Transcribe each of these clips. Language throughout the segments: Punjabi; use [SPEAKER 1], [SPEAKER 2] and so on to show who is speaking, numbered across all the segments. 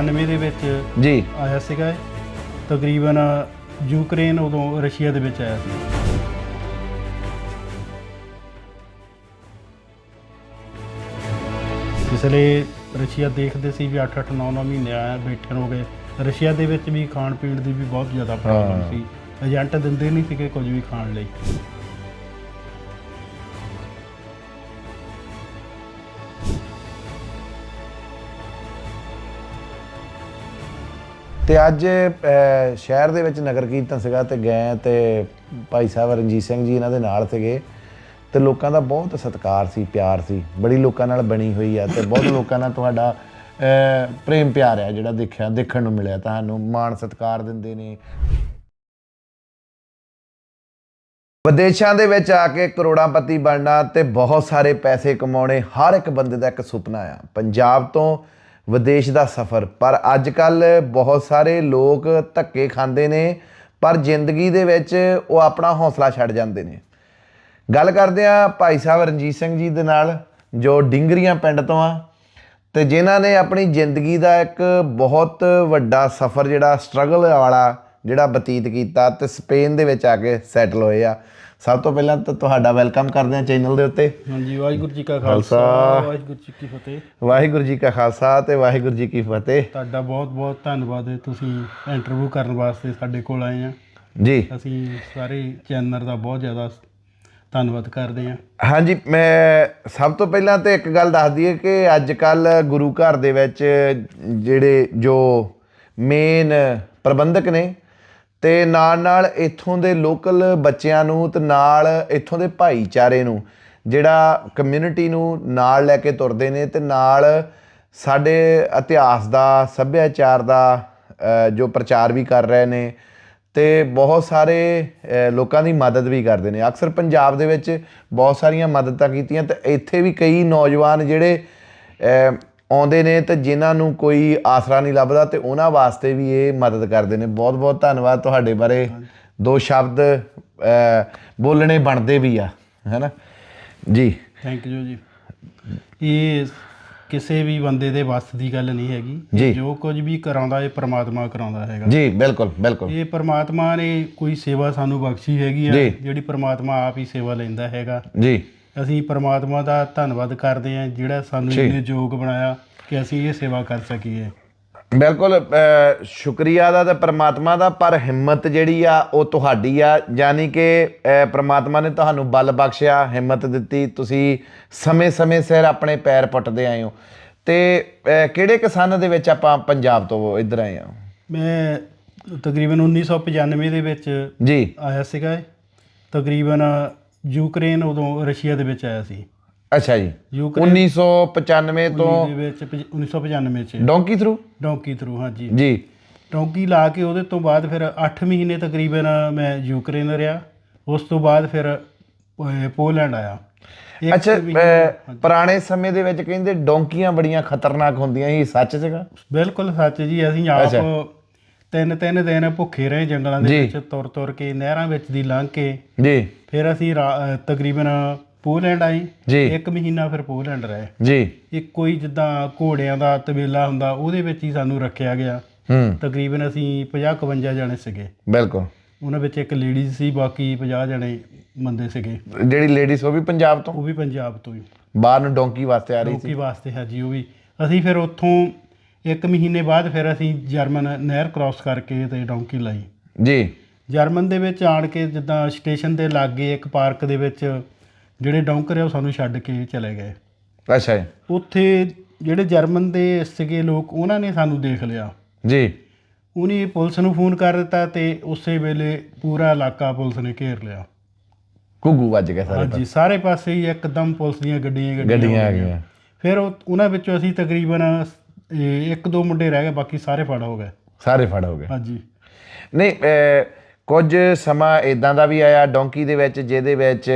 [SPEAKER 1] 1995 ਦੇ ਵਿੱਚ
[SPEAKER 2] ਜੀ।
[SPEAKER 1] ਆਇਆ ਸੀਗਾ ਇਹ। ਤਕਰੀਬਨ ਯੂਕਰੇਨ ਉਦੋਂ ਰਸ਼ੀਆ ਦੇ ਵਿੱਚ ਆਇਆ ਸੀ। ਇਸ ਲਈ ਰਸ਼ੀਆ ਦੇਖਦੇ ਸੀ ਵੀ 8 8 9 9 ਮਹੀਨੇ ਆਇਆ ਬੈਠੇ ਹੋ ਗਏ ਰਸ਼ੀਆ ਦੇ ਵਿੱਚ ਵੀ ਖਾਣ ਪੀਣ ਦੀ ਵੀ ਬਹੁਤ ਜ਼ਿਆਦਾ ਪ੍ਰੋਬਲਮ
[SPEAKER 2] ਹਾਂ।
[SPEAKER 1] ਸੀ। ਏਜੰਟ ਦਿੰਦੇ ਨਹੀਂ ਸੀਗੇ ਕੁਝ ਵੀ ਖਾਣ ਲਈ।
[SPEAKER 2] ਤੇ ਅੱਜ ਅਹ, ਸ਼ਹਿਰ ਦੇ ਵਿੱਚ ਨਗਰ ਕੀਰਤਨ ਸੀਗਾ ਤੇ ਗਏ ਤੇ ਭਾਈ ਸਾਹਿਬ ਰਣਜੀਤ ਸਿੰਘ ਜੀ ਇਹਨਾਂ ਦੇ ਨਾਲ ਸੀਗੇ ਤੇ ਲੋਕਾਂ ਦਾ ਬਹੁਤ ਸਤਿਕਾਰ ਸੀ ਪਿਆਰ ਸੀ। ਬੜੀ ਲੋਕਾਂ ਨਾਲ ਬਣੀ ਹੋਈ ਆ ਤੇ ਬਹੁਤ ਲੋਕਾਂ ਨਾਲ ਤੁਹਾਡਾ ਅਹ, ਪ੍ਰੇਮ ਪਿਆਰ ਆ ਜਿਹੜਾ ਦੇਖਿਆ ਦੇਖਣ ਨੂੰ ਮਿਲਿਆ ਤੁਹਾਨੂੰ ਮਾਣ ਸਤਿਕਾਰ ਦਿੰਦੇ ਨੇ। ਵਿਦੇਸ਼ਾਂ ਦੇ ਵਿੱਚ ਆ ਕੇ ਕਰੋੜਾਂਪਤੀ ਬਣਨਾ ਤੇ ਬਹੁਤ ਸਾਰੇ ਪੈਸੇ ਕਮਾਉਣੇ ਹਰ ਇੱਕ ਬੰਦੇ ਦਾ ਇੱਕ ਸੁਪਨਾ ਆ। ਪੰਜਾਬ ਤੋਂ ਵਿਦੇਸ਼ ਦਾ ਸਫ਼ਰ। ਪਰ ਅੱਜ ਕੱਲ ਬਹੁਤ ਸਾਰੇ ਲੋਕ ਧੱਕੇ ਖਾਂਦੇ ਨੇ, ਪਰ ਜ਼ਿੰਦਗੀ ਦੇ ਵਿੱਚ ਉਹ ਆਪਣਾ ਹੌਸਲਾ ਛੱਡ ਜਾਂਦੇ ਨੇ। ਗੱਲ ਕਰਦੇ ਆ ਭਾਈ ਸਾਹਿਬ ਰਣਜੀਤ ਸਿੰਘ ਜੀ ਦੇ ਨਾਲ, ਜੋ ਡਿੰਗਰੀਆਂ ਪਿੰਡ ਤੋਂ ਆ, ਤੇ ਜਿਨ੍ਹਾਂ ਨੇ ਆਪਣੀ ਜ਼ਿੰਦਗੀ ਦਾ ਇੱਕ ਬਹੁਤ ਵੱਡਾ ਸਫ਼ਰ ਜਿਹੜਾ ਸਟਰਗਲ ਵਾਲਾ ਜਿਹੜਾ ਬਤੀਤ ਕੀਤਾ ਤੇ ਸਪੇਨ ਦੇ ਵਿੱਚ ਆ ਕੇ ਸੈਟਲ ਹੋਏ ਆ। ਸਭ ਤੋਂ ਪਹਿਲਾਂ ਤਾਂ ਤੁਹਾਡਾ ਵੈਲਕਮ ਕਰਦੇ ਆ ਚੈਨਲ ਦੇ ਉੱਤੇ।
[SPEAKER 1] ਹਾਂਜੀ ਵਾਹਿਗੁਰੂ ਜੀ ਕਾ
[SPEAKER 2] ਖਾਲਸਾ।
[SPEAKER 1] ਵਾਹਿਗੁਰੂ ਜੀ ਕੀ ਫਤਿਹ।
[SPEAKER 2] ਵਾਹਿਗੁਰੂ ਜੀ ਕਾ ਖਾਲਸਾ ਤੇ ਵਾਹਿਗੁਰੂ ਜੀ ਕੀ ਫਤਿਹ।
[SPEAKER 1] ਤੁਹਾਡਾ ਬਹੁਤ ਬਹੁਤ ਧੰਨਵਾਦ ਹੈ। ਤੁਸੀਂ ਇੰਟਰਵਿਊ ਕਰਨ ਵਾਸਤੇ ਸਾਡੇ ਕੋਲ ਆਏ ਆ।
[SPEAKER 2] ਜੀ।
[SPEAKER 1] ਅਸੀਂ ਸਾਰੇ ਚੈਨਲ ਦਾ ਬਹੁਤ ਜ਼ਿਆਦਾ ਧੰਨਵਾਦ ਕਰਦੇ ਹਾਂ।
[SPEAKER 2] ਹਾਂਜੀ ਮੈਂ ਸਭ ਤੋਂ ਪਹਿਲਾਂ ਤੇ ਇੱਕ ਗੱਲ ਦੱਸ ਦਈਏ ਕਿ ਅੱਜ ਕੱਲ ਗੁਰੂ ਘਰ ਦੇ ਵਿੱਚ ਜਿਹੜੇ ਜੋ ਮੇਨ ਪ੍ਰਬੰਧਕ ਨੇ ਤੇ ਨਾਲ ਨਾਲ ਇੱਥੋਂ ਦੇ ਲੋਕਲ ਬੱਚਿਆਂ ਨੂੰ ਤੇ ਨਾਲ ਇੱਥੋਂ ਦੇ ਭਾਈਚਾਰੇ ਨੂੰ, ਜਿਹੜਾ ਕਮਿਊਨਿਟੀ ਨੂੰ ਨਾਲ ਲੈ ਕੇ ਤੁਰਦੇ ਨੇ ਤੇ ਨਾਲ ਸਾਡੇ ਇਤਿਹਾਸ ਦਾ, ਸੱਭਿਆਚਾਰ ਦਾ ਜੋ ਪ੍ਰਚਾਰ ਵੀ ਕਰ ਰਹੇ ਨੇ ਤੇ ਬਹੁਤ ਸਾਰੇ ਲੋਕਾਂ ਦੀ ਮਦਦ ਵੀ ਕਰਦੇ ਨੇ। ਅਕਸਰ ਪੰਜਾਬ ਦੇ ਵਿੱਚ ਬਹੁਤ ਸਾਰੀਆਂ ਮਦਦਾਂ ਕੀਤੀਆਂ ਤੇ ਇੱਥੇ ਵੀ ਕਈ ਨੌਜਵਾਨ ਜਿਹੜੇ ਆਉਂਦੇ ਨੇ ਤੇ ਜਿਨ੍ਹਾਂ ਨੂੰ ਕੋਈ ਆਸਰਾ ਨਹੀਂ ਲੱਭਦਾ ਤੇ ਉਹਨਾਂ ਵਾਸਤੇ ਵੀ ਇਹ ਮਦਦ ਕਰਦੇ ਨੇ। ਬਹੁਤ ਬਹੁਤ ਧੰਨਵਾਦ ਤੁਹਾਡੇ ਬਾਰੇ। ਦੋ ਸ਼ਬਦ ਬੋਲਣੇ ਬਣਦੇ ਵੀ ਆ ਹੈਨਾ? ਜੀ।
[SPEAKER 1] ਥੈਂਕ ਯੂ ਜੀ। ਇਹ ਕਿਸੇ ਵੀ ਬੰਦੇ ਦੇ ਵੱਸ ਦੀ ਗੱਲ ਨਹੀਂ ਹੈਗੀ।
[SPEAKER 2] ਜੀ।
[SPEAKER 1] ਕੁਝ ਵੀ ਕਰਾਉਂਦਾ ਇਹ ਪ੍ਰਮਾਤਮਾ ਕਰਾਉਂਦਾ ਹੈਗਾ।
[SPEAKER 2] ਜੀ ਬਿਲਕੁਲ ਬਿਲਕੁਲ।
[SPEAKER 1] ਇਹ ਪ੍ਰਮਾਤਮਾ ਨੇ ਕੋਈ ਸੇਵਾ ਸਾਨੂੰ ਬਖਸ਼ੀ ਹੈਗੀ ਆ। ਜਿਹੜੀ ਪ੍ਰਮਾਤਮਾ ਆਪ ਹੀ ਸੇਵਾ ਲੈਂਦਾ ਹੈਗਾ।
[SPEAKER 2] ਜੀ।
[SPEAKER 1] ਅਸੀਂ ਪ੍ਰਮਾਤਮਾ ਦਾ ਧੰਨਵਾਦ ਕਰਦੇ ਹਾਂ ਜਿਹੜਾ ਸਾਨੂੰ
[SPEAKER 2] ਜੀ।
[SPEAKER 1] ਇਹਨੇ ਯੋਗ ਬਣਾਇਆ ਕਿ ਅਸੀਂ ਇਹ ਸੇਵਾ ਕਰ ਸਕੀਏ।
[SPEAKER 2] ਬਿਲਕੁਲ ਸ਼ੁਕਰੀਆ ਦਾ ਤੇ ਪ੍ਰਮਾਤਮਾ ਦਾ ਪਰ ਹਿੰਮਤ ਜਿਹੜੀ ਆ ਉਹ ਤੁਹਾਡੀ ਆ। ਯਾਨੀ ਕਿ ਪ੍ਰਮਾਤਮਾ ਨੇ ਤੁਹਾਨੂੰ ਬਲ ਬਖਸ਼ਿਆ ਹਿੰਮਤ ਦਿੱਤੀ। ਤੁਸੀਂ ਸਮੇਂ-ਸਮੇਂ ਸਿਰ ਆਪਣੇ ਪੈਰ ਪੁੱਟਦੇ ਆਏ ਹੋ। ਤੇ ਕਿਹੜੇ ਕਿਸਾਨ ਦੇ ਵਿੱਚ ਆਪਾਂ ਪੰਜਾਬ ਤੋਂ ਇੱਧਰ ਆਏ ਆ
[SPEAKER 1] ਮੈਂ ਤਕਰੀਬਨ 1995 ਦੇ ਵਿੱਚ
[SPEAKER 2] ਜੀ।
[SPEAKER 1] ਆਇਆ ਸੀਗਾ ਇਹ। ਤਕਰੀਬਨ ਯੂਕਰੇਨ ਉਦੋਂ ਰਸ਼ੀਆ ਦੇ ਵਿੱਚ ਆਇਆ ਸੀ।
[SPEAKER 2] ਅੱਛਾ ਜੀ।
[SPEAKER 1] ਯੂਕਰੇਨ
[SPEAKER 2] 1995 ਤੋਂ
[SPEAKER 1] ਦੇ ਵਿੱਚ ਪਜ- 1995 ਚ।
[SPEAKER 2] Donkey through?
[SPEAKER 1] ਡੌਂਕੀ ਥਰੂ ਹਾਂਜੀ।
[SPEAKER 2] ਜੀ।
[SPEAKER 1] ਡੌਂਕੀ ਲਾ ਕੇ ਉਹਦੇ ਤੋਂ ਬਾਅਦ ਫਿਰ 8 ਮਹੀਨੇ ਤਕਰੀਬਨ ਮੈਂ ਯੂਕਰੇਨ ਰਿਹਾ। ਉਸ ਤੋਂ ਬਾਅਦ ਫਿਰ ਅਹ, ਪੋਲੈਂਡ ਆਇਆ। ਇੱਕ
[SPEAKER 2] ਅੱਛਾ
[SPEAKER 1] ਮਹੀਨੇ-
[SPEAKER 2] ਪੁਰਾਣੇ ਸਮੇਂ ਦੇ ਵਿੱਚ ਕਹਿੰਦੇ ਡੋਂਕੀਆਂ ਬੜੀਆਂ ਖਤਰਨਾਕ ਹੁੰਦੀਆਂ ਇਹ ਸੱਚ ਸੀਗਾ?
[SPEAKER 1] ਬਿਲਕੁਲ ਸੱਚ ਜੀ ਅਸੀਂ ਆਪ ਤਿੰਨ ਤਿੰਨ ਦਿਨ ਭੁੱਖੇ ਰਹੇ ਜੰਗਲਾਂ ਦੇ। ਵਿੱਚ ਤੁਰ ਤੁਰ ਕੇ ਨਹਿਰਾਂ ਵਿੱਚ ਦੀ ਲੰਘ ਕੇ।
[SPEAKER 2] ਜੀ।
[SPEAKER 1] ਫਿਰ ਅਸੀਂ ਤਕਰੀਬਨ ਪੋਲੈਂਡ ਆਏ
[SPEAKER 2] ਜੀ।
[SPEAKER 1] ਇੱਕ ਮਹੀਨਾ ਫਿਰ ਪੋਲੈਂਡ ਰਹੇ।
[SPEAKER 2] ਜੀ।
[SPEAKER 1] ਇੱਕ ਕੋਈ ਜਿੱਦਾਂ ਘੋੜਿਆਂ ਦਾ ਤਬੇਲਾ ਹੁੰਦਾ ਉਹਦੇ ਵਿੱਚ ਹੀ ਸਾਨੂੰ ਰੱਖਿਆ ਗਿਆ।
[SPEAKER 2] ਹੂੰ।
[SPEAKER 1] ਤਕਰੀਬਨ ਅਸੀਂ 50 51 ਜਣੇ ਸੀਗੇ।
[SPEAKER 2] ਬਿਲਕੁਲ।
[SPEAKER 1] ਉਹਨਾਂ ਵਿੱਚ ਇੱਕ ਲੇਡੀਜ਼ ਸੀ ਬਾਕੀ 50 ਜਣੇ ਬੰਦੇ ਸੀਗੇ।
[SPEAKER 2] ਜਿਹੜੀ ਲੇਡੀਜ਼ ਉਹ ਵੀ ਪੰਜਾਬ ਤੋਂ?
[SPEAKER 1] ਉਹ ਵੀ ਪੰਜਾਬ ਤੋਂ ਹੀ।
[SPEAKER 2] ਬਾਹਰ ਨੂੰ ਡੋਂਕੀ ਵਾਸਤੇ ਆ ਰਹੀ
[SPEAKER 1] ਲੋਕੀ ਵਾਸਤੇ ਹੈ ਜੀ ਉਹ ਵੀ। ਅਸੀਂ ਫਿਰ ਉੱਥੋਂ ਇੱਕ ਮਹੀਨੇ ਬਾਅਦ ਫਿਰ ਅਸੀਂ ਜਰਮਨ ਨਹਿਰ ਕ੍ਰਾਸ ਕਰਕੇ ਤੇ ਡੌਂਕੀ ਲਾਈ।
[SPEAKER 2] ਜੀ।
[SPEAKER 1] ਜਰਮਨ ਦੇ ਵਿੱਚ ਆਣ ਕੇ ਜਿੱਦਾਂ ਸਟੇਸ਼ਨ ਦੇ ਲਾਗੇ ਇੱਕ ਪਾਰਕ ਦੇ ਵਿੱਚ ਜਿਹੜੇ ਡੌਂਕਰ ਆ ਉਹ ਸਾਨੂੰ ਛੱਡ ਕੇ ਚਲੇ ਗਏ।
[SPEAKER 2] ਅੱਛਾ ਜੀ।
[SPEAKER 1] ਉੱਥੇ ਜਿਹੜੇ ਜਰਮਨ ਦੇ ਸੀਗੇ ਲੋਕ ਉਹਨਾਂ ਨੇ ਸਾਨੂੰ ਦੇਖ ਲਿਆ।
[SPEAKER 2] ਜੀ।
[SPEAKER 1] ਉਹਨੇ ਪੁਲਿਸ ਨੂੰ ਫੋਨ ਕਰ ਦਿੱਤਾ ਤੇ ਉਸੇ ਵੇਲੇ ਪੂਰਾ ਇਲਾਕਾ ਪੁਲਿਸ ਨੇ ਘੇਰ ਲਿਆ।
[SPEAKER 2] ਘੁੱਗੂ ਵੱਜ ਗਿਆ ਸਾਰੇ
[SPEAKER 1] ਹਾਂਜੀ ਸਾਰੇ ਪਾਸੇ ਹੀ ਇੱਕਦਮ ਪੁਲਿਸ ਦੀਆਂ ਗੱਡੀਆਂ
[SPEAKER 2] ਗੱਡੀਆਂ ਆ
[SPEAKER 1] ਗਈਆਂ। ਫਿਰ ਉਹ- ਉਹਨਾਂ ਵਿੱਚੋਂ ਅਸੀਂ ਤਕਰੀਬਨ ਇਹ, ਇੱਕ ਦੋ ਮੁੰਡੇ ਰਹਿ ਗਏ ਬਾਕੀ ਸਾਰੇ ਫੜ ਹੋ ਗਏ।
[SPEAKER 2] ਸਾਰੇ ਫੜ ਹੋ ਗਏ।
[SPEAKER 1] ਹਾਂਜੀ।
[SPEAKER 2] ਨਹੀਂ ਕੁਝ ਸਮਾਂ ਇਦਾਂ ਦਾ ਵੀ ਆਇਆ ਡੋਂਕੀ ਦੇ ਵਿੱਚ ਜਿਹਦੇ ਵਿੱਚ